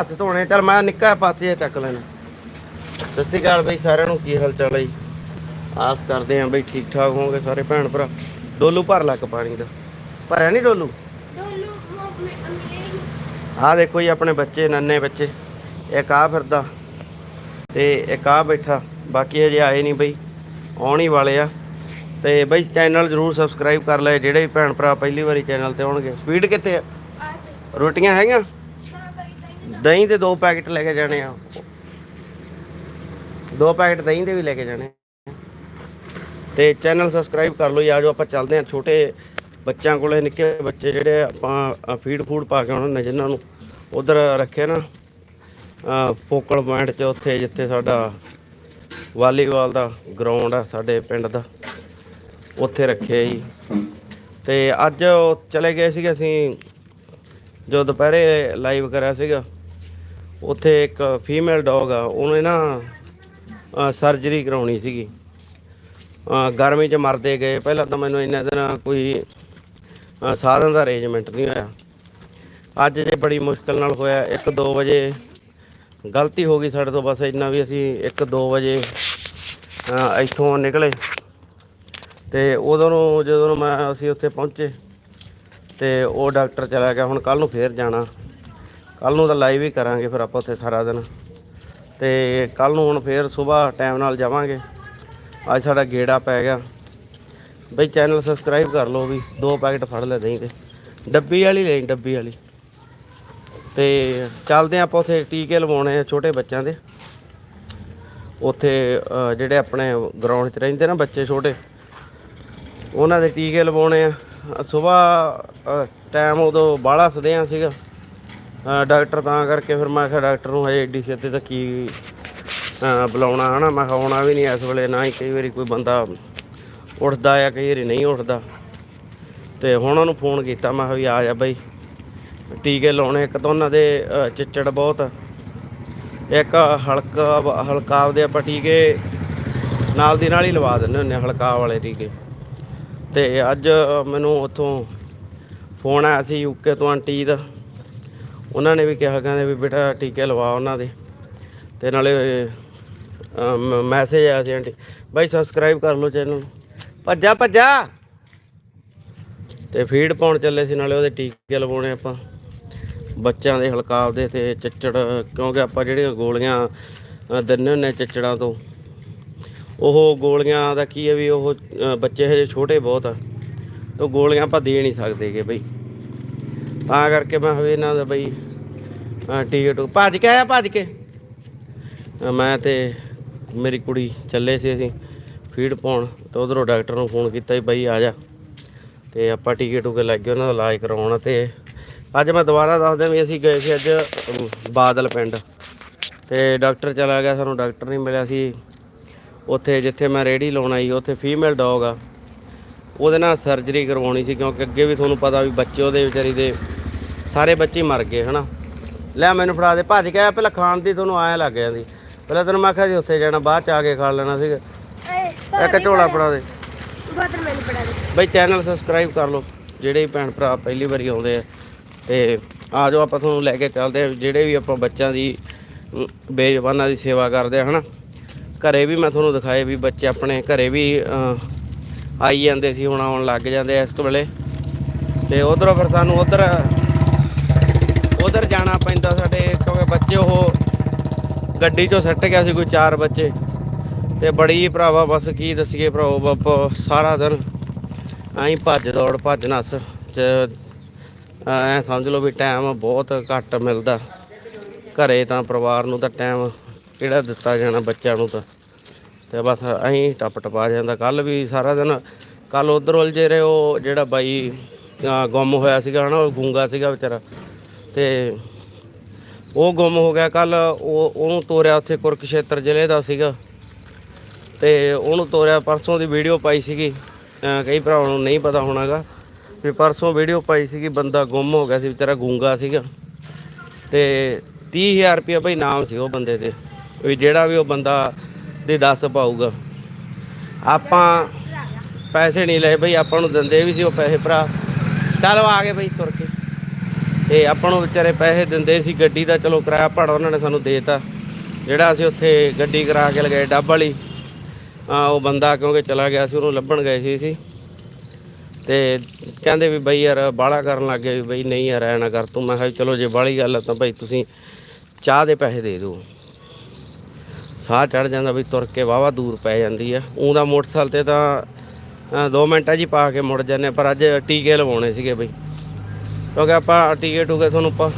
ਹੱਥ ਧੋਣੇ ਚੱਲ ਮੈਂ ਨਿੱਕਾ ਪਾਤੀ ਚੱਕ ਲੈਣਾ। ਸਤਿ ਸ਼੍ਰੀ ਅਕਾਲ ਬਈ ਸਾਰਿਆਂ ਨੂੰ ਕੀ ਹਾਲ ਚਾਲ ਹੈ ਜੀ? ਆਸ ਕਰਦੇ ਆਂ ਬਈ ਠੀਕ ਠਾਕ ਹੋਵੋਗੇ ਸਾਰੇ ਭੈਣ ਭਰਾ। ਡੋਲੂ ਭਰ ਲੱਕ ਪਾਣੀ ਦਾ। ਭਰਿਆ ਨਹੀਂ ਡੋਲੂ? ਆਹ ਦੇਖੋ ਜੀ ਆਪਣੇ ਬੱਚੇ ਨੰਨੇ ਬੱਚੇ। ਇੱਕ ਆ ਫਿਰਦਾ ਤੇ ਇੱਕ ਆ ਬੈਠਾ। ਬਾਕੀ ਹਜੇ ਆਏ ਨਹੀਂ ਬਈ ਆਉਣ ਹੀ ਵਾਲੇ ਆ। ਤੇ ਬਈ ਚੈਨਲ ਜਰੂਰ ਸਬਸਕ੍ਰਾਈਬ ਕਰ ਲੈ ਜਿਹੜੇ ਵੀ ਭੈਣ ਭਰਾ ਪਹਿਲੀ ਵਾਰੀ ਚੈਨਲ ਤੇ ਆਉਣਗੇ। ਸਪੀਡ ਕਿੱਥੇ ਆ? ਰੋਟੀਆਂ ਹੈਗੀਆਂ? ਦਹੀਂ ਦੇ ਦੋ ਪੈਕੇਟ ਲੈ ਕੇ ਜਾਣੇ ਆ। ਦੋ ਪੈਕੇਟ ਦਹੀਂ ਦੇ ਵੀ ਲੈ ਕੇ ਜਾਣੇ ਆ। ਤੇ ਚੈਨਲ ਸਬਸਕ੍ਰਾਈਬ ਕਰ ਲਓ ਜੀ ਜੋ ਆਪਾਂ ਚੱਲਦੇ ਆ ਛੋਟੇ ਬੱਚਿਆਂ ਕੋਲੇ, ਨਿੱਕੇ ਬੱਚੇ ਜਿਹੜੇ ਆਪਾਂ ਫੀਡ ਫੂਡ ਪਾ ਕੇ ਉਹਨਾਂ ਨੇ ਜਿਨ੍ਹਾਂ ਨੂੰ, ਉਧਰ ਰੱਖੇ ਨਾ ਫੋਕਲ ਪੁਆਇੰਟ 'ਚ ਉੱਥੇ ਜਿੱਥੇ ਸਾਡਾ ਵਾਲੀਬਾਲ ਦਾ ਗਰਾਊਂਡ ਆ, ਸਾਡੇ ਪਿੰਡ ਦਾ, ਉੱਥੇ ਰੱਖਿਆ ਜੀ। ਤੇ ਅੱਜ ਚਲੇ ਗਏ ਸੀਗੇ ਅਸੀਂ, ਜੋ ਦੁਪਹਿਰੇ ਲਾਈਵ ਕਰਿਆ ਸੀਗਾ। ਉੱਥੇ ਇੱਕ ਫੀਮੇਲ ਡੌਗ ਆ, ਉਹਨੇ ਨਾ ਸਰਜਰੀ ਕਰਾਉਣੀ ਸੀਗੀ। ਗਰਮੀ 'ਚ ਮਰਦੇ ਗਏ। ਪਹਿਲਾਂ ਤਾਂ ਮੈਨੂੰ ਇੰਨਾ ਦਿਨ ਕੋਈ ਸਾਧਨ ਦਾ ਅਰੇਂਜਮੈਂਟ ਨਹੀਂ ਹੋਇਆ। ਅੱਜ ਜੇ ਬੜੀ ਮੁਸ਼ਕਲ ਨਾਲ ਹੋਇਆ 1-2 ਵਜੇ ਗਲਤੀ ਹੋ ਗਈ ਸਾਡੇ ਤੋਂ, ਬਸ ਇੰਨਾ ਵੀ ਅਸੀਂ 1-2 ਵਜੇ ਇੱਥੋਂ ਨਿਕਲੇ। ਤੇ ਉਦੋਂ ਨੂੰ, ਜਦੋਂ ਮੈਂ ਅਸੀਂ ਉੱਥੇ ਪਹੁੰਚੇ, ਤੇ ਉਹ ਡਾਕਟਰ ਚਲਾ ਗਿਆ। ਹੁਣ ਕੱਲ ਨੂੰ ਫੇਰ ਜਾਣਾ। ਕੱਲ ਨੂੰ ਤਾਂ ਲਾਈਵ ਹੀ ਕਰਾਂਗੇ ਫਿਰ ਆਪਾਂ ਉੱਥੇ ਸਾਰਾ ਦਿਨ। ਤੇ ਕੱਲ ਨੂੰ ਹੁਣ ਫੇਰ ਸਵੇਰ ਟਾਈਮ ਨਾਲ ਜਾਵਾਂਗੇ। ਅੱਜ ਸਾਡਾ ਗੇੜਾ ਪੈ ਗਿਆ। ਬਈ ਚੈਨਲ ਸਬਸਕ੍ਰਾਈਬ ਕਰ ਲਓ ਵੀ, ਦੋ ਪੈਕਟ ਫੜ ਲੈ ਦਹੀਂ ਦੇ ਡੱਬੀ ਵਾਲੀ ਲਈ ਡੱਬੀ ਵਾਲੀ। ਤੇ ਚੱਲਦੇ ਹਾਂ ਆਪਾਂ ਉੱਥੇ ਟੀਕੇ ਲਵਾਉਣੇ ਆ ਛੋਟੇ ਬੱਚਿਆਂ ਦੇ। ਉੱਥੇ ਜਿਹੜੇ ਆਪਣੇ ਗਰਾਊਂਡ 'ਚ ਰਹਿੰਦੇ ਨਾ ਬੱਚੇ ਛੋਟੇ, ਉਹਨਾਂ ਦੇ ਟੀਕੇ ਲਵਾਉਣੇ ਆ। ਸਵੇਰ ਟਾਈਮ ਉਦੋਂ ਬਾਹਲਾ ਸਦਿਆਂ ਸੀਗਾ। ਡਾਕਟਰ ਤਾਂ ਕਰਕੇ ਫਿਰ ਮੈਂ ਕਿਹਾ ਡਾਕਟਰ ਨੂੰ ਹਜੇ ਏਡੀ ਸਿੱਧੇ ਤਾਂ ਕੀ ਅ, ਬੁਲਾਉਣਾ ਹਨਾ? ਮੈਂ ਕਿਹਾ ਆਉਣਾ ਵੀ ਨਹੀਂ ਇਸ ਵੇਲੇ ਨਾ ਹੀ ਕਈ ਵਾਰੀ ਕੋਈ ਬੰਦਾ ਉੱਠਦਾ ਆ ਕਈ ਵਾਰੀ ਨਹੀਂ ਉੱਠਦਾ। ਤੇ ਹੁਣ ਉਹਨੂੰ ਫੋਨ ਕੀਤਾ ਮੈਂ ਕਿਹਾ ਵੀ ਆ ਜਾ ਬਾਈ। ਟੀਕੇ ਲਾਉਣੇ ਇੱਕ ਤਾਂ ਉਹਨਾਂ ਦੇ ਚਿੱਚੜ ਬਹੁਤ ਇੱਕ ਹਲਕਾ ਹਲਕਾਵ ਦੇ ਆਪਾਂ ਟੀਕੇ ਨਾਲ ਦੀ ਨਾਲ ਹੀ ਲਵਾ ਦਿੰਦੇ ਹੁੰਦੇ ਹਾਂ ਹਲਕਾਵ ਵਾਲੇ ਟੀਕੇ। ਤੇ ਅੱਜ ਮੈਨੂੰ ਉੱਥੋਂ ਫੋਨ ਆਇਆ ਸੀ ਯੂਕੇ ਤੋਂ ਆਂਟੀ ਦਾ। ਉਹਨਾਂ ਨੇ ਵੀ ਕਿਹਾ ਕਹਿੰਦੇ ਵੀ ਬੇਟਾ ਟੀਕੇ ਲਵਾ ਉਹਨਾਂ ਦੇ। ਤੇ ਨਾਲੇ ਮੈਸੇਜ ਆਇਆ ਸੀ ਆਂਟੀ ਬਾਈ ਸਬਸਕ੍ਰਾਈਬ ਕਰ ਲਓ ਚੈਨਲ ਨੂੰ। ਭੱਜਾ ਭੱਜਾ। ਤੇ ਫੀਡ ਪਾਉਣ ਚੱਲੇ ਸੀ ਨਾਲੇ ਉਹਦੇ ਟੀਕੇ ਲਵਾਉਣੇ ਆਪਾਂ। ਬੱਚਿਆਂ ਦੇ ਹਲਕਾਵ ਦੇ ਤੇ ਚੱਚੜ ਕਿਉਂਕਿ ਆਪਾਂ ਜਿਹੜੀਆਂ ਗੋਲੀਆਂ ਅ, ਦਿੰਦੇ ਹੁੰਦੇ ਚੱਚੜਾਂ ਤੋਂ ਉਹ ਗੋਲੀਆਂ ਦਾ ਕੀ ਹੈ ਵੀ ਉਹ ਬੱਚੇ ਹਜੇ ਛੋਟੇ ਬਹੁਤ ਆ। ਤੇ ਗੋਲੀਆਂ ਆਪਾਂ ਦੇ ਨਹੀਂ ਸਕਦੇਗੇ ਬਈ। ਤਾਂ ਕਰਕੇ ਮੈਂ ਹਵੇ ਇਹਨਾਂ ਦਾ ਬਈ ਅ, ਟੀਕੇ ਟੂ ਭੱਜ ਕੇ ਆਇਆ ਭੱਜ ਕੇ। ਮੈਂ ਤੇ ਮੇਰੀ ਕੁੜੀ ਚੱਲੇ ਸੀ ਅਸੀਂ ਫੀਡ ਪਾਉਣ ਤੇ ਉਧਰੋਂ ਡਾਕਟਰ ਨੂੰ ਫੋਨ ਕੀਤਾ ਵੀ ਬਾਈ ਆ ਜਾ। ਤੇ ਆਪਾਂ ਟੀਕੇ ਟੂਕੇ ਲੱਗ ਗਏ ਉਹਨਾਂ ਦਾ ਇਲਾਜ ਕਰਾਉਣਾ ਤੇ ਅੱਜ ਮੈਂ ਦੁਬਾਰਾ ਦੱਸਦਾ ਵੀ ਅਸੀਂ ਗਏ ਸੀ ਅੱਜ ਬਾਦਲ ਪਿੰਡ। ਤੇ ਡਾਕਟਰ ਚਲਾ ਗਿਆ ਸਾਨੂੰ ਡਾਕਟਰ ਨਹੀਂ ਮਿਲਿਆ ਸੀ। ਉੱਥੇ ਜਿੱਥੇ ਮੈਂ ਰੇੜੀ ਲਾਉਣ ਆਈ ਉੱਥੇ ਫੀਮੇਲ ਡੌਗ ਆ। ਉਹਦੇ ਨਾਲ ਸਰਜਰੀ ਕਰਵਾਉਣੀ ਸੀ ਕਿਉਂਕਿ ਅੱਗੇ ਵੀ ਤੁਹਾਨੂੰ ਪਤਾ ਵੀ ਬੱਚੇ ਉਹਦੇ ਵਿਚਾਰੀ ਦੇ ਸਾਰੇ ਬੱਚੇ ਮਰ ਗਏ ਹਨਾ। ਲੈ ਮੈਨੂੰ ਫੜਾ ਦੇ। ਭੱਜ ਗਿਆ ਪਹਿਲਾਂ ਖਾਣ ਦੀ ਤੁਹਾਨੂੰ ਆਇਆ ਲੱਗ ਜਾਂਦੀ ਪਹਿਲਾਂ ਤੈਨੂੰ ਮੈਂ ਕਿਹਾ ਸੀ ਉੱਥੇ ਜਾਣਾ ਬਾਅਦ ਚ ਆ ਕੇ ਖਾ ਲੈਣਾ ਸੀਗਾ। ਇੱਕ ਝੋਲਾ ਫੜਾ ਦੇ। ਬਾਦਰ ਮੈਨੂੰ ਪੜਾ ਦੇ। ਬਈ ਚੈਨਲ ਸਬਸਕ੍ਰਾਈਬ ਕਰ ਲਓ। ਜਿਹੜੇ ਭੈਣ ਭਰਾ ਪਹਿਲੀ ਵਾਰੀ ਆਉਂਦੇ ਆ ਤੇ ਆ ਜਾਓ ਆਪਾਂ ਤੁਹਾਨੂੰ ਲੈ ਕੇ ਚੱਲਦੇ ਆ। ਜਿਹੜੇ ਵੀ ਆਪਾਂ ਬੱਚਿਆਂ ਦੀ ਬੇਜ਼ੁਬਾਨਾਂ ਦੀ ਸੇਵਾ ਕਰਦੇ ਆ ਹਨਾ। ਘਰੇ ਵੀ ਮੈਂ ਤੁਹਾਨੂੰ ਦਿਖਾਏ ਵੀ ਬੱਚੇ ਆਪਣੇ ਘਰੇ ਵੀ ਆਈ ਜਾਂਦੇ ਸੀ ਹੁਣ ਆਉਣ ਲੱਗ ਜਾਂਦੇ ਆ ਇਸ ਵੇਲੇ। ਤੇ ਉਧਰੋਂ ਫਿਰ ਸਾਨੂੰ ਉਧਰ ਉਧਰ ਜਾਣਾ ਪੈਂਦਾ ਸਾਡੇ, ਕਿਉਂਕਿ ਬੱਚੇ ਉਹ ਗੱਡੀ 'ਚੋਂ ਸੱਟ ਗਿਆ ਸੀ ਕੋਈ ਚਾਰ ਬੱਚੇ। ਤੇ ਬੜੀ ਭਰਾਵਾ, ਬਸ ਕੀ ਦੱਸੀਏ ਭਰਾਓ ਬਾਪ ਸਾਰਾ ਦਿਨ ਐਂ ਭੱਜ ਦੌੜ, ਭੱਜ ਨੱਸ ਚ ਐ ਸਮਝ ਲਓ ਵੀ ਟਾਈਮ ਬਹੁਤ ਘੱਟ ਮਿਲਦਾ। ਘਰੇ ਤਾਂ ਪਰਿਵਾਰ ਨੂੰ ਤਾਂ ਟਾਈਮ ਕਿਹੜਾ ਦਿੱਤਾ ਜਾਣਾ ਬੱਚਿਆਂ ਨੂੰ ਤਾਂ। ਤੇ ਬਸ ਐਂ ਟੱਪ ਟਪਾ ਜਾਂਦਾ। ਕੱਲ ਵੀ ਸਾਰਾ ਦਿਨ, ਕੱਲ ਉਧਰ ਉਲਝੇ ਰਹੇ ਉਹ ਜਿਹੜਾ ਬਾਈ ਗੁੰਮ ਹੋਇਆ ਸੀਗਾ ਹਨਾ, ਉਹ ਗੁੰਗਾ ਸੀਗਾ ਵਿਚਾਰਾ। ਤੇ ਉਹ ਗੁੰਮ ਹੋ ਗਿਆ ਕੱਲ ਉਹ, ਉਹਨੂੰ ਤੋਰਿਆ ਉੱਥੇ ਕੁਰਕਸ਼ੇਤਰ ਜ਼ਿਲ੍ਹੇ ਦਾ ਸੀਗਾ। ਤੇ ਉਹਨੂੰ ਤੋਰਿਆ, ਪਰਸੋਂ ਦੀ ਵੀਡੀਓ ਪਾਈ ਸੀਗੀ। ਕਈ ਭਰਾਵਾਂ ਨੂੰ ਨਹੀਂ ਪਤਾ ਹੋਣਾਗਾ ਵੀ ਪਰਸੋਂ ਵੀਡੀਓ ਪਾਈ ਸੀਗੀ, ਬੰਦਾ ਗੁੰਮ ਹੋ ਗਿਆ ਸੀ, ਵਿਚਾਰਾ ਗੂੰਗਾ ਸੀਗਾ। ਤੇ 30000 ਰੁਪਇਆ ਭਾਈ ਨਾਮ ਸੀ ਉਹ ਬੰਦੇ ਦੇ, ਵੀ ਜਿਹੜਾ ਵੀ ਉਹ ਬੰਦਾ ਦੇ ਦੱਸ ਪਾਊਗਾ। ਆਪਾਂ ਪੈਸੇ ਨਹੀਂ ਲਏ ਬਈ, ਆਪਾਂ ਨੂੰ ਦਿੰਦੇ ਵੀ ਸੀ ਉਹ ਪੈਸੇ ਭਰਾ। ਚੱਲ ਆ ਗਏ ਬਈ ਤੁਰ ਕੇ। ਤੇ ਆਪਾਂ ਨੂੰ ਵਿਚਾਰੇ ਪੈਸੇ ਦਿੰਦੇ ਸੀ ਗੱਡੀ ਦਾ ਚਲੋ ਕਿਰਾਇਆ ਭਾੜਾ ਉਹਨਾਂ ਨੇ ਸਾਨੂੰ ਦੇਤਾ। ਜਿਹੜਾ ਅਸੀਂ ਉੱਥੇ ਗੱਡੀ ਕਰਾ ਕੇ ਲਗਾਏ ਡੱਬ ਵਾਲੀ ਆ ਉਹ ਬੰਦਾ ਕਿਉਂਕਿ ਚਲਾ ਗਿਆ ਸੀ ਉਹਨੂੰ ਲੱਭਣ ਗਏ ਸੀ ਸੀ ਤੇ ਕਹਿੰਦੇ ਵੀ ਬਈ ਯਾਰ ਬਾਹਲਾ ਕਰਨ ਲੱਗ ਗਏ ਵੀ ਬਈ ਨਹੀਂ ਯਾਰ ਐ ਨਾ ਕਰ ਤੂੰ। ਮੈਂ ਕਿਹਾ ਵੀ ਚਲੋ ਜੇ ਬਾਹਲੀ ਗੱਲ ਆ ਤਾਂ ਭਾਈ ਤੁਸੀਂ ਚਾਹ ਦੇ ਪੈਸੇ ਦੇ ਦਿਓ। ਸਾਹ ਚੜ ਜਾਂਦਾ ਵੀ ਤੁਰ ਕੇ ਵਾਵਾ ਦੂਰ ਪੈ ਜਾਂਦੀ ਆ। ਉਹਦਾ ਮੋਟਰਸਾਈਕਲ ਤੇ ਤਾਂ 2 ਮਿੰਟਾਂ ਜੀ ਪਾ ਕੇ ਮੁੜ ਜਾਂਦੇ ਹਾਂ, ਪਰ ਅੱਜ ਟੀਕੇ ਲਵਾਉਣੇ ਸੀਗੇ ਬਈ। ਕਿਉਂਕਿ ਆਪਾਂ ਟੀਕੇ ਟੂਕੇ ਤੁਹਾਨੂੰ ਪ-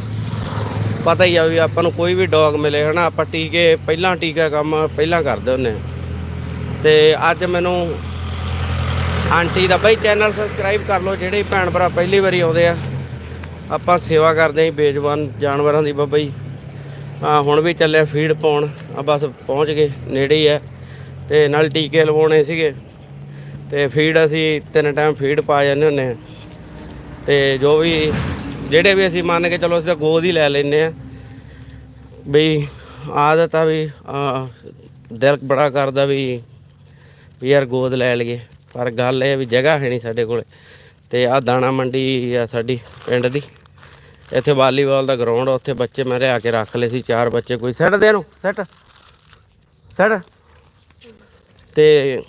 ਪਤਾ ਹੀ ਆ ਵੀ ਆਪਾਂ ਨੂੰ ਕੋਈ ਵੀ ਡੌਗ ਮਿਲੇ, ਹਨਾ? ਆਪਾਂ ਟੀਕੇ, ਪਹਿਲਾਂ ਟੀਕਾ ਕੰਮ ਪਹਿਲਾਂ ਕਰਦੇ ਹੁੰਦੇ ਹਾਂ ਤੇ ਅੱਜ ਮੈਨੂੰ ਆਂਟੀ ਦਾ, ਬਈ, ਚੈਨਲ ਸਬਸਕ੍ਰਾਈਬ ਕਰ ਲਓ, ਜਿਹੜੇ ਭੈਣ ਭਰਾ ਪਹਿਲੀ ਵਾਰੀ ਆਉਂਦੇ ਆ। ਆਪਾਂ ਸੇਵਾ ਕਰਦੇ ਆਂ ਬੇਜਵਾਨ ਜਾਨਵਰਾਂ ਦੀ ਬਾਬਾ ਜੀ। ਆ ਹੁਣ ਵੀ ਚੱਲਿਆ ਫੀਡ ਪਾਉਣ। ਆ ਬਸ ਪਹੁੰਚ ਗਏ, ਨੇੜੇ ਹੀ ਆ। ਤੇ ਨਾਲ ਟੀਕੇ ਲਵਾਉਣੇ ਸੀਗੇ। ਤੇ ਫੀਡ ਅਸੀਂ ਤਿੰਨ ਟਾਈਮ ਫੀਡ ਪਾ ਜਾਂਦੇ ਹੁੰਦੇ ਆ। ਤੇ ਜੋ ਵੀ ਜਿਹੜੇ ਵੀ ਅਸੀਂ ਮੰਨ ਕੇ ਚਲੋ ਅਸੀਂ ਤਾਂ ਗੋਦ ਹੀ ਲੈ ਲੈਨੇ ਆ। ਬਈ ਆਦਤ ਆ ਵੀ ਦਿਲ ਬੜਾ ਕਰਦਾ ਵੀ ਵੀ ਯਾਰ ਗੋਦ ਲੈ ਲਈਏ। ਪਰ ਗੱਲ ਇਹ ਵੀ ਜਗ੍ਹਾ ਹੈ ਨਹੀਂ ਸਾਡੇ ਕੋਲ। ਤੇ ਆ ਦਾਣਾ ਮੰਡੀ ਆ ਸਾਡੀ ਪਿੰਡ ਦੀ। ਇੱਥੇ ਵਾਲੀਬਾਲ ਦਾ ਗਰਾਊਂਡ ਆ, ਉੱਥੇ ਬੱਚੇ ਮੈਂ ਲਿਆ ਕੇ ਰੱਖ ਲਏ ਸੀ, ਚਾਰ ਬੱਚੇ ਕੋਈ ਸੈੱਟ ਦੇ ਨੂੰ? ਸੈੱਟ? ਸੱਟ? ਤੇ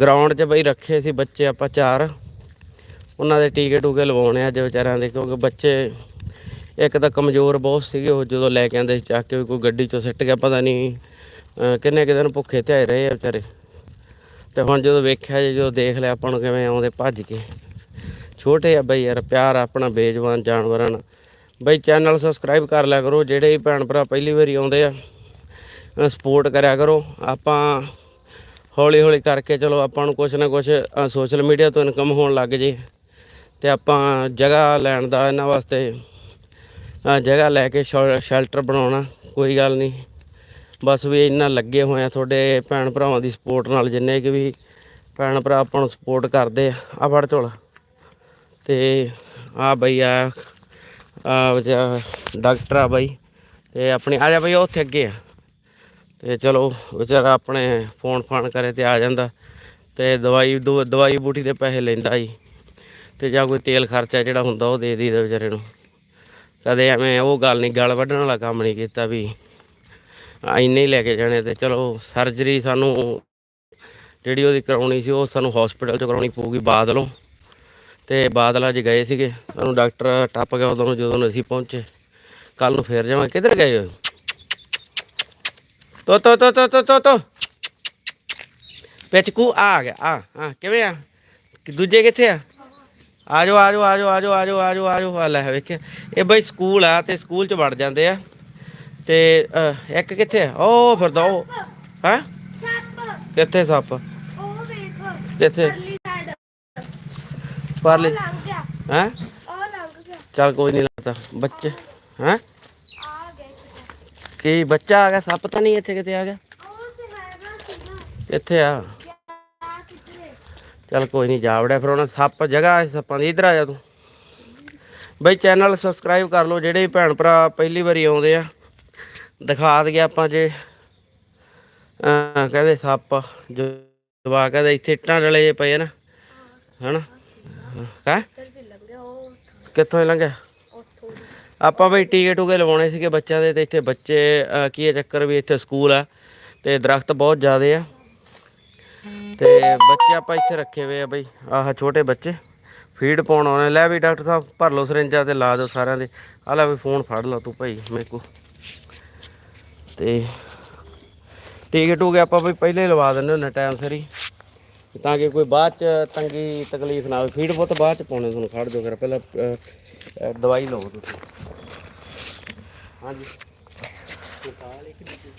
ਗਰਾਊਂਡ 'ਚ ਬਈ ਰੱਖੇ ਸੀ ਬੱਚੇ ਆਪਾਂ ਚਾਰ। ਉਹਨਾਂ ਦੇ ਟੀਕੇ ਟੂਕੇ ਲਵਾਉਣੇ ਅੱਜ ਵਿਚਾਰਿਆਂ ਦੇ, ਕਿਉਂਕਿ ਬੱਚੇ ਇੱਕ ਤਾਂ ਕਮਜ਼ੋਰ ਬਹੁਤ ਸੀਗੇ, ਉਹ ਜਦੋਂ ਲੈ ਕੇ ਆਂਦੇ ਸੀ ਚੱਕ ਕੇ ਵੀ ਕੋਈ ਗੱਡੀ 'ਚੋਂ ਸਿੱਟ ਗਿਆ, ਪਤਾ ਨਹੀਂ ਕਿੰਨੇ ਕੁ ਦਿਨ ਭੁੱਖੇ ਧਿਆਏ ਰਹੇ ਆ ਵਿਚਾਰੇ। ਤੇ ਹੁਣ ਜਦੋਂ ਵੇਖਿਆ ਜੇ, ਜਦੋਂ ਦੇਖ ਲਿਆ ਆਪਾਂ ਨੂੰ ਕਿਵੇਂ ਆਉਂਦੇ ਭੱਜ ਕੇ। ਛੋਟੇ ਆ ਬਈ ਯਾਰ, ਪਿਆਰ ਆਪਣਾ, ਬੇਜਵਾਨ ਜਾਨਵਰਾਂ ਨਾਲ ਬਈ ਚੈਨਲ ਸਬਸਕ੍ਰਾਈਬ ਕਰ ਲਿਆ ਕਰੋ, ਜਿਹੜੇ ਭੈਣ ਭਰਾ ਪਹਿਲੀ ਵਾਰੀ ਆਉਂਦੇ ਆ ਸਪੋਰਟ ਕਰਿਆ ਕਰੋ। ਆਪਾਂ ਹੌਲੀ ਹੌਲੀ ਕਰਕੇ ਚਲੋ ਆਪਾਂ ਨੂੰ ਕੁਛ ਨਾ ਕੁਛ ਸੋਸ਼ਲ ਮੀਡੀਆ ਤੋਂ ਇਨਕਮ ਹੋਣ ਲੱਗ ਜੇ। ਤੇ ਆਪਾਂ ਜਗ੍ਹਾ ਲੈਣ ਦਾ ਇਹਨਾਂ ਵਾਸਤੇ ਜਗ੍ਹਾ ਲੈ ਕੇ ਸ਼ੈਲਟਰ ਬਣਾਉਣਾ, ਕੋਈ ਗੱਲ ਨਹੀਂ। ਬਸ ਵੀ ਇੰਨਾ ਲੱਗੇ ਹੋਏ ਆ ਤੁਹਾਡੇ ਭੈਣ ਭਰਾਵਾਂ ਦੀ ਸਪੋਰਟ ਨਾਲ, ਜਿੰਨੇ ਕਿ ਵੀ ਭੈਣ ਭਰਾ ਆਪਾਂ ਨੂੰ ਸਪੋਰਟ ਕਰਦੇ ਆ। ਆ ਫੜ ਝੋਲਾ। ਤੇ ਆ ਬਈ ਆ ਵਿਚਾਰਾ ਡਾਕਟਰ ਆ ਬਈ। ਤੇ ਆਪਣੇ, ਆ ਜਾ ਬਈ ਉਹ ਉੱਥੇ ਅੱਗੇ ਆ। ਤੇ ਚਲੋ ਵਿਚਾਰਾ ਆਪਣੇ ਫੋਨ ਫਾਨ ਕਰੇ ਤੇ ਆ ਜਾਂਦਾ। ਤੇ ਦਵਾਈ ਦੂ- ਦਵਾਈ ਬੂਟੀ ਦੇ ਪੈਸੇ ਲੈਂਦਾ ਜੀ। ਤੇ ਜਾਂ ਕੋਈ ਤੇਲ ਖਰਚਾ ਜਿਹੜਾ ਹੁੰਦਾ ਉਹ ਦੇ ਦੀਦਾ ਵਿਚਾਰੇ ਨੂੰ। ਕਦੇ ਐਵੇਂ ਉਹ ਗੱਲ ਨਹੀਂ ਗਲ ਵੱਢਣ ਵਾਲਾ ਕੰਮ ਨਹੀਂ ਕੀਤਾ ਵੀ ਇੰਨੇ ਹੀ ਲੈ ਕੇ ਜਾਣੇ ਤੇ ਚਲੋ ਸਰਜਰੀ ਸਾਨੂੰ ਜਿਹੜੀ ਉਹਦੀ ਕਰਾਉਣੀ ਸੀ ਉਹ ਸਾਨੂੰ ਹਸਪੀਟਲ 'ਚ ਕਰਾਉਣੀ ਪਊਗੀ ਬਾਦਲੋਂ। ਤੇ ਬਾਦਲਾਂ 'ਚ ਗਏ ਸੀਗੇ, ਸਾਨੂੰ ਡਾਕਟਰ ਟੱਪ ਗਿਆ ਉਦੋਂ ਜਦੋਂ ਅਸੀਂ ਪਹੁੰਚੇ। ਕੱਲ ਨੂੰ ਫੇਰ ਜਾਵਾਂ ਕਿੱਧਰ ਗਏ ਹੋ ਤੋ ਤੋ ਤੋ ਤੋ ਤੋ ਤੋ ਤੋ। ਪਿਚਕੂ ਆ ਗਿਆ, ਆ ਹਾਂ ਕਿਵੇਂ ਆ? ਦੂਜੇ ਕਿੱਥੇ ਆ? ਆਜੋ ਆਜੋ ਆਜੋ ਆਜੋ ਆਜੋ ਆਜੋ ਆਜੋ ਆ ਲੈ ਵੇਖਿਆ ਇਹ ਬਈ ਸਕੂਲ ਆ ਤੇ ਸਕੂਲ ਚ ਵੜ ਜਾਂਦੇ ਆ। ਤੇ ਇੱਕ ਕਿੱਥੇ ਆ? ਉਹ ਫਿਰਦਾ ਉਹ ਹੈ? ਕਿੱਥੇ ਸੱਪ? ਉਹ ਵੇਖ ਕਿੱਥੇ? ਪਰਲੀ ਸਾਈਡ ਪਰਲੇ ਲੰਘ ਗਿਆ। ਹੈ? ਉਹ ਲੰਘ ਗਿਆ। ਚੱਲ ਕੋਈ ਨਹੀਂ ਲੱਗਦਾ ਬੱਚੇ ਹੈ? ਆ ਕੀ ਬੱਚਾ ਆ ਗਿਆ? ਸੱਪ ਤਾਂ ਨਹੀਂ ਇੱਥੇ ਕਿਤੇ ਆ ਗਿਆ? ਉਹ ਤੇ ਹੈਗਾ ਸੀਗਾ। ਕਿੱਥੇ ਆ ਆ? ਚੱਲ ਕੋਈ ਨਹੀਂ ਜਾ ਵੜਿਆ ਫਿਰ ਉਹਨਾਂ ਸੱਪ ਜਗ੍ਹਾ ਹੈ, ਸੱਪਾਂ ਦੀ, ਇੱਧਰ ਆ ਜਾ ਤੂੰ। ਬਈ ਚੈਨਲ ਸਬਸਕ੍ਰਾਈਬ ਕਰ ਲਓ, ਜਿਹੜੇ ਵੀ ਭੈਣ ਭਰਾ ਪਹਿਲੀ ਵਾਰੀ ਆਉਂਦੇ ਆ, ਦਿਖਾ ਦਈਏ ਆਪਾਂ ਜੇ ਕਹਿੰਦੇ ਸੱਪ, ਜੋ ਜਵਾ ਕਹਿੰਦੇ ਇੱਥੇ ਇੱਟਾਂ ਡਲੇ ਪਏ ਨਾ, ਹਨਾ? ਹੈ? ਤੇ ਲੰਘਿਆ ਕਿੱਥੋਂ ਹੀ ਲੰਘਿਆ? ਆਪਾਂ ਬਈ ਟੀਕੇ ਟੂਕੇ ਲਵਾਉਣੇ ਸੀਗੇ ਬੱਚਿਆਂ ਦੇ, ਤੇ ਇੱਥੇ ਬੱਚੇ ਕੀ ਹੈ ਚੱਕਰ ਵੀ ਇੱਥੇ ਸਕੂਲ ਆ, ਤੇ ਦਰਖਤ ਬਹੁਤ ਜ਼ਿਆਦੇ ਆ। ਤੇ ਬੱਚੇ ਆਪਾਂ ਇੱਥੇ ਰੱਖੇ ਹੋਏ ਆ ਬਈ ਆਹ ਛੋਟੇ ਬੱਚੇ। ਫੀਡ ਪਾਉਣ ਆਉਣੇ ਲੈ ਵੀ ਡਾਕਟਰ ਸਾਹਿਬ ਭਰ ਲਓ ਸਰਿੰਜਾਂ ਤੇ ਲਾ ਦਿਓ ਸਾਰਿਆਂ ਦੇ। ਆ ਲੈ ਵੀ ਫੋਨ ਫੜ ਲਾ ਤੂੰ ਭਾਈ ਮੇਰੇ ਕੋ ਤੇ ਟੀਕੇ ਟੂਕੇ ਆਪਾਂ ਵੀ ਪਹਿਲੇ ਹੀ ਲਵਾ ਦਿੰਦੇ ਹੁੰਦੇ ਟਾਈਮ ਸਿਰ ਹੀ। ਤਾਂ ਕਿ ਕੋਈ ਬਾਅਦ ਚ ਤੰਗੀ ਤਕਲੀਫ ਨਾ ਹੋਵੇ ਫੀਡ ਬਹੁਤ ਬਾਅਦ ਚ ਪਾਉਣੇ ਤੁਹਾਨੂੰ ਖੜ ਦਿਓ ਫਿਰ। ਪਹਿਲਾਂ ਅਹ, ਦਵਾਈ ਲਓ ਤੁਸੀਂ। ਹਾਂਜੀ।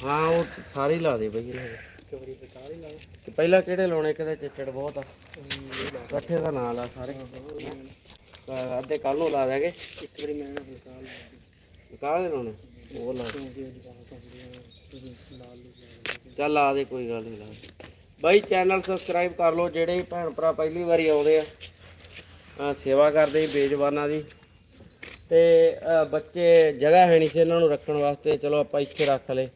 ਹਾਂ ਉਹ ਸਾਰੇ ਹੀ ਲਾ ਦੇ ਬਈ। ਇਹਨਾਂ ਦੇ ਤੇ ਪਹਿਲਾਂ ਕਿਹੜੇ ਲਾਉਣੇ? ਕਿਹਦੇ ਚਿੱਟੜ ਬਹੁਤ ਆ। ਇਕੱਠੇ ਦਾ ਨਾਂ ਲਾ ਸਾਰੇ। ਅੱਧੇ ਕੱਲ ਨੂੰ ਲਾ ਦਾਂਗੇ ਇੱਕ ਵਾਰੀ ਮੈਂ ਨਾ ਕਾਹਦੇ ਲਾਉਣੇ? ਉਹ ਲਾ ਚੱਲ ਲਾ ਦੇ ਕੋਈ ਗੱਲ ਨਹੀਂ ਲਾ। ਬਾਈ ਚੈਨਲ ਸਬਸਕ੍ਰਾਈਬ ਕਰ ਲਓ ਜਿਹੜੇ ਭੈਣ ਭਰਾ ਪਹਿਲੀ ਵਾਰੀ ਆਉਂਦੇ ਆ। ਅਹ ਸੇਵਾ ਕਰਦੇ ਬੇਜਵਾਨਾਂ ਦੀ। ਤੇ ਬੱਚੇ ਜਗ੍ਹਾ ਹੈ ਨਹੀਂ ਸੀ ਇਹਨਾਂ ਨੂੰ ਰੱਖਣ ਵਾਸਤੇ। ਚਲੋ ਆਪਾਂ ਇੱਥੇ ਰੱਖ ਲਏ।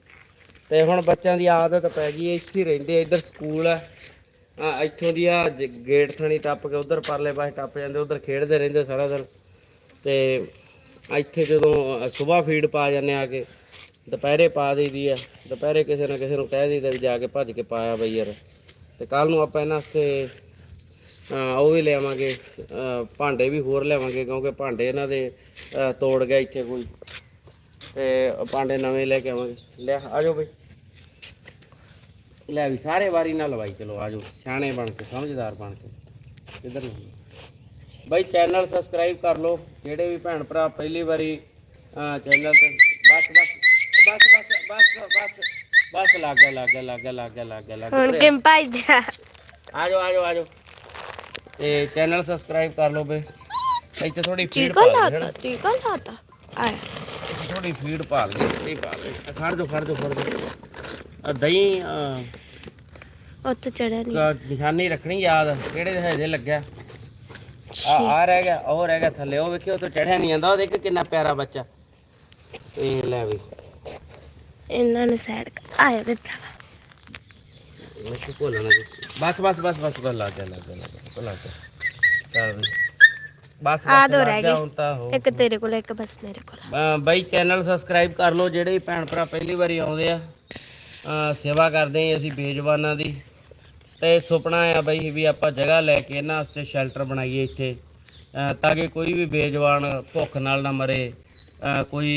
ਤੇ ਹੁਣ ਬੱਚਿਆਂ ਦੀ ਆਦਤ ਪੈ ਗਈ ਹੈ, ਇੱਥੇ ਹੀ ਰਹਿੰਦੇ ਆ ਇੱਧਰ ਸਕੂਲ ਆ ਆ ਇੱਥੋਂ ਦੀ ਆ ਜ- ਗੇਟ ਥਣੀ ਟੱਪ ਕੇ ਉਧਰ ਪਰਲੇ ਪਾਸੇ ਟੱਪ ਜਾਂਦੇ ਉਧਰ ਖੇਡਦੇ ਰਹਿੰਦੇ ਸਾਰਾ ਦਿਨ। ਤੇ ਇੱਥੇ ਜਦੋਂ ਸਵੇਰ ਫੀਡ ਪਾ ਜਾਂਦੇ ਆ ਕੇ ਦੁਪਹਿਰੇ ਪਾ ਦਈਦੀ ਆ ਦੁਪਹਿਰੇ ਕਿਸੇ ਨਾ ਕਿਸੇ ਨੂੰ ਕਹਿ ਦਈਦਾ ਵੀ ਜਾ ਕੇ ਭੱਜ ਕੇ ਪਾਇਆ ਬਈ ਯਾਰ। ਤੇ ਕੱਲ ਨੂੰ ਆਪਾਂ ਇਹਨਾਂ ਵਾਸਤੇ ਅਹ ਉਹ ਵੀ ਲਿਆਵਾਂਗੇ ਅਹ ਭਾਂਡੇ ਵੀ ਹੋਰ ਲਿਆਵਾਂਗੇ ਕਿਉਂਕਿ ਭਾਂਡੇ ਇਹਨਾਂ ਦੇ ਅਹ ਤੋੜ ਗਿਆ ਇੱਥੇ ਕੋਈ। ਤੇ ਭਾਂਡੇ ਨਵੇਂ ਲੈ ਕੇ ਆਵਾਂਗੇ। ਲੈ ਆ ਜਾਓ ਬਈ। ਲੈ ਵੀ ਸਾਰੇ ਵਾਰੀ ਨਾਲ ਲਵਾਈ ਚਲੋ ਆ ਜਾਓ। ਸਿਆਣੇ ਬਣ ਕੇ ਸਮਝਦਾਰ ਬਣ ਕੇ। ਕਿੱਧਰ ਨੂੰ? ਬਈ ਚੈਨਲ ਸਬਸਕ੍ਰਾਈਬ ਕਰ ਲਓ। ਜਿਹੜੇ ਵੀ ਭੈਣ ਭਰਾ ਪਹਿਲੀ ਵਾਰੀ ਚੈਨਲ ਤੇ ਬਸ ਬਸ ਬਸ ਬਸ ਬਸ ਬਸ ਬਸ ਲੱਗ ਗਿਆ ਲੱਗ ਗਿਆ ਲੱਗ ਗਿਆ ਲੱਗ ਗਿਆ ਲੱਗ। ਗਿਆ ਲੱਗ ਹੁਣ ਕਿੰਮ ਭਜਦੇ? ਆ ਆ ਜਾਓ ਆ ਜਾਓ ਆ ਜਾਓ। ਤੇ ਚੈਨਲ ਸਬਸਕ੍ਰਾਈਬ ਕਰ ਲਓ ਬਈ। ਇੱਥੇ ਥੋੜੀ ਫੀਡ ਪਾ ਲਈ ਲਾਤਾ ਟੀਕਾ ਲਾਤਾ। ਆਏ। ਥੋੜੀ ਫੀਡ ਪਾ ਲਈ ਨਹੀਂ ਪਾ ਲਈ। ਆ ਖੜ ਜਾਓ ਖੜ ਜਾਓ ਖੜ ਜਾਓ। ਆ ਦਹੀਂ ਅਹ, ਉੱਥੇ ਚੜਿਆ ਨਹੀਂ ਕ- ਨਿਸ਼ਾਨੀ ਰੱਖਣੀ ਯਾਦ ਕਿਹੜੇ ਹਜੇ ਲੱਗਿਆ? ਆ ਆ ਰਹਿ ਗਿਆ ਉਹ ਰਹਿ ਗਿਆ ਥੱਲੇ ਉਹ ਵੇਖਿਓ ਤੋਂ ਚੜਿਆ ਨਹੀਂ ਜਾਂਦਾ ਉਹ ਦੇਖ ਕਿੰਨਾ ਪਿਆਰਾ ਬੱਚਾ। ਇਹ ਲੈ ਵੀ। ਇਹਨਾਂ ਨੂੰ ਸਾਈਡ ਆਏ ਵੇ। ਭਰਾਵਾ ਮੈਂ ਭੁੱਲਣਾ ਬਸ ਬਸ ਬਸ ਬਸ ਬਸ ਲੱਗ ਗਿਆ ਲੱਗ ਗਿਆ ਲੱਗ ਗਿਆ ਲੱਗ ਗਿਆ। ਚੱਲ। ਵੀ। ਬਸ ਆ ਦੋ ਰਹਿ ਗਏ। ਇੱਕ ਤੇਰੇ ਕੋਲ ਇੱਕ ਬਸ ਮੇਰੇ ਕੋਲ। ਬਾਈ ਚੈਨਲ ਸਬਸਕ੍ਰਾਈਬ ਕਰ ਲਓ ਜਿਹੜੇ ਭੈਣ ਭਰਾ ਪਹਿਲੀ ਵਾਰੀ ਆਉਂਦੇ ਆ। ਸੇਵਾ ਕਰਦੇ ਆ ਅਸੀਂ ਬੇਜਵਾਨਾਂ ਦੀ। ਤੇ ਸੁਪਨਾ ਆ ਬਾਈ ਵੀ ਆਪਾਂ ਜਗ੍ਹਾ ਲੈ ਕੇ ਇਹਨਾਂ ਵਾਸਤੇ ਸ਼ੈਲਟਰ ਬਣਾਈਏ ਇੱਥੇ। ਤਾਂ ਕਿ ਕੋਈ ਵੀ ਬੇਜਵਾਨ ਭੁੱਖ ਨਾਲ ਨਾ ਮਰੇ ਕੋਈ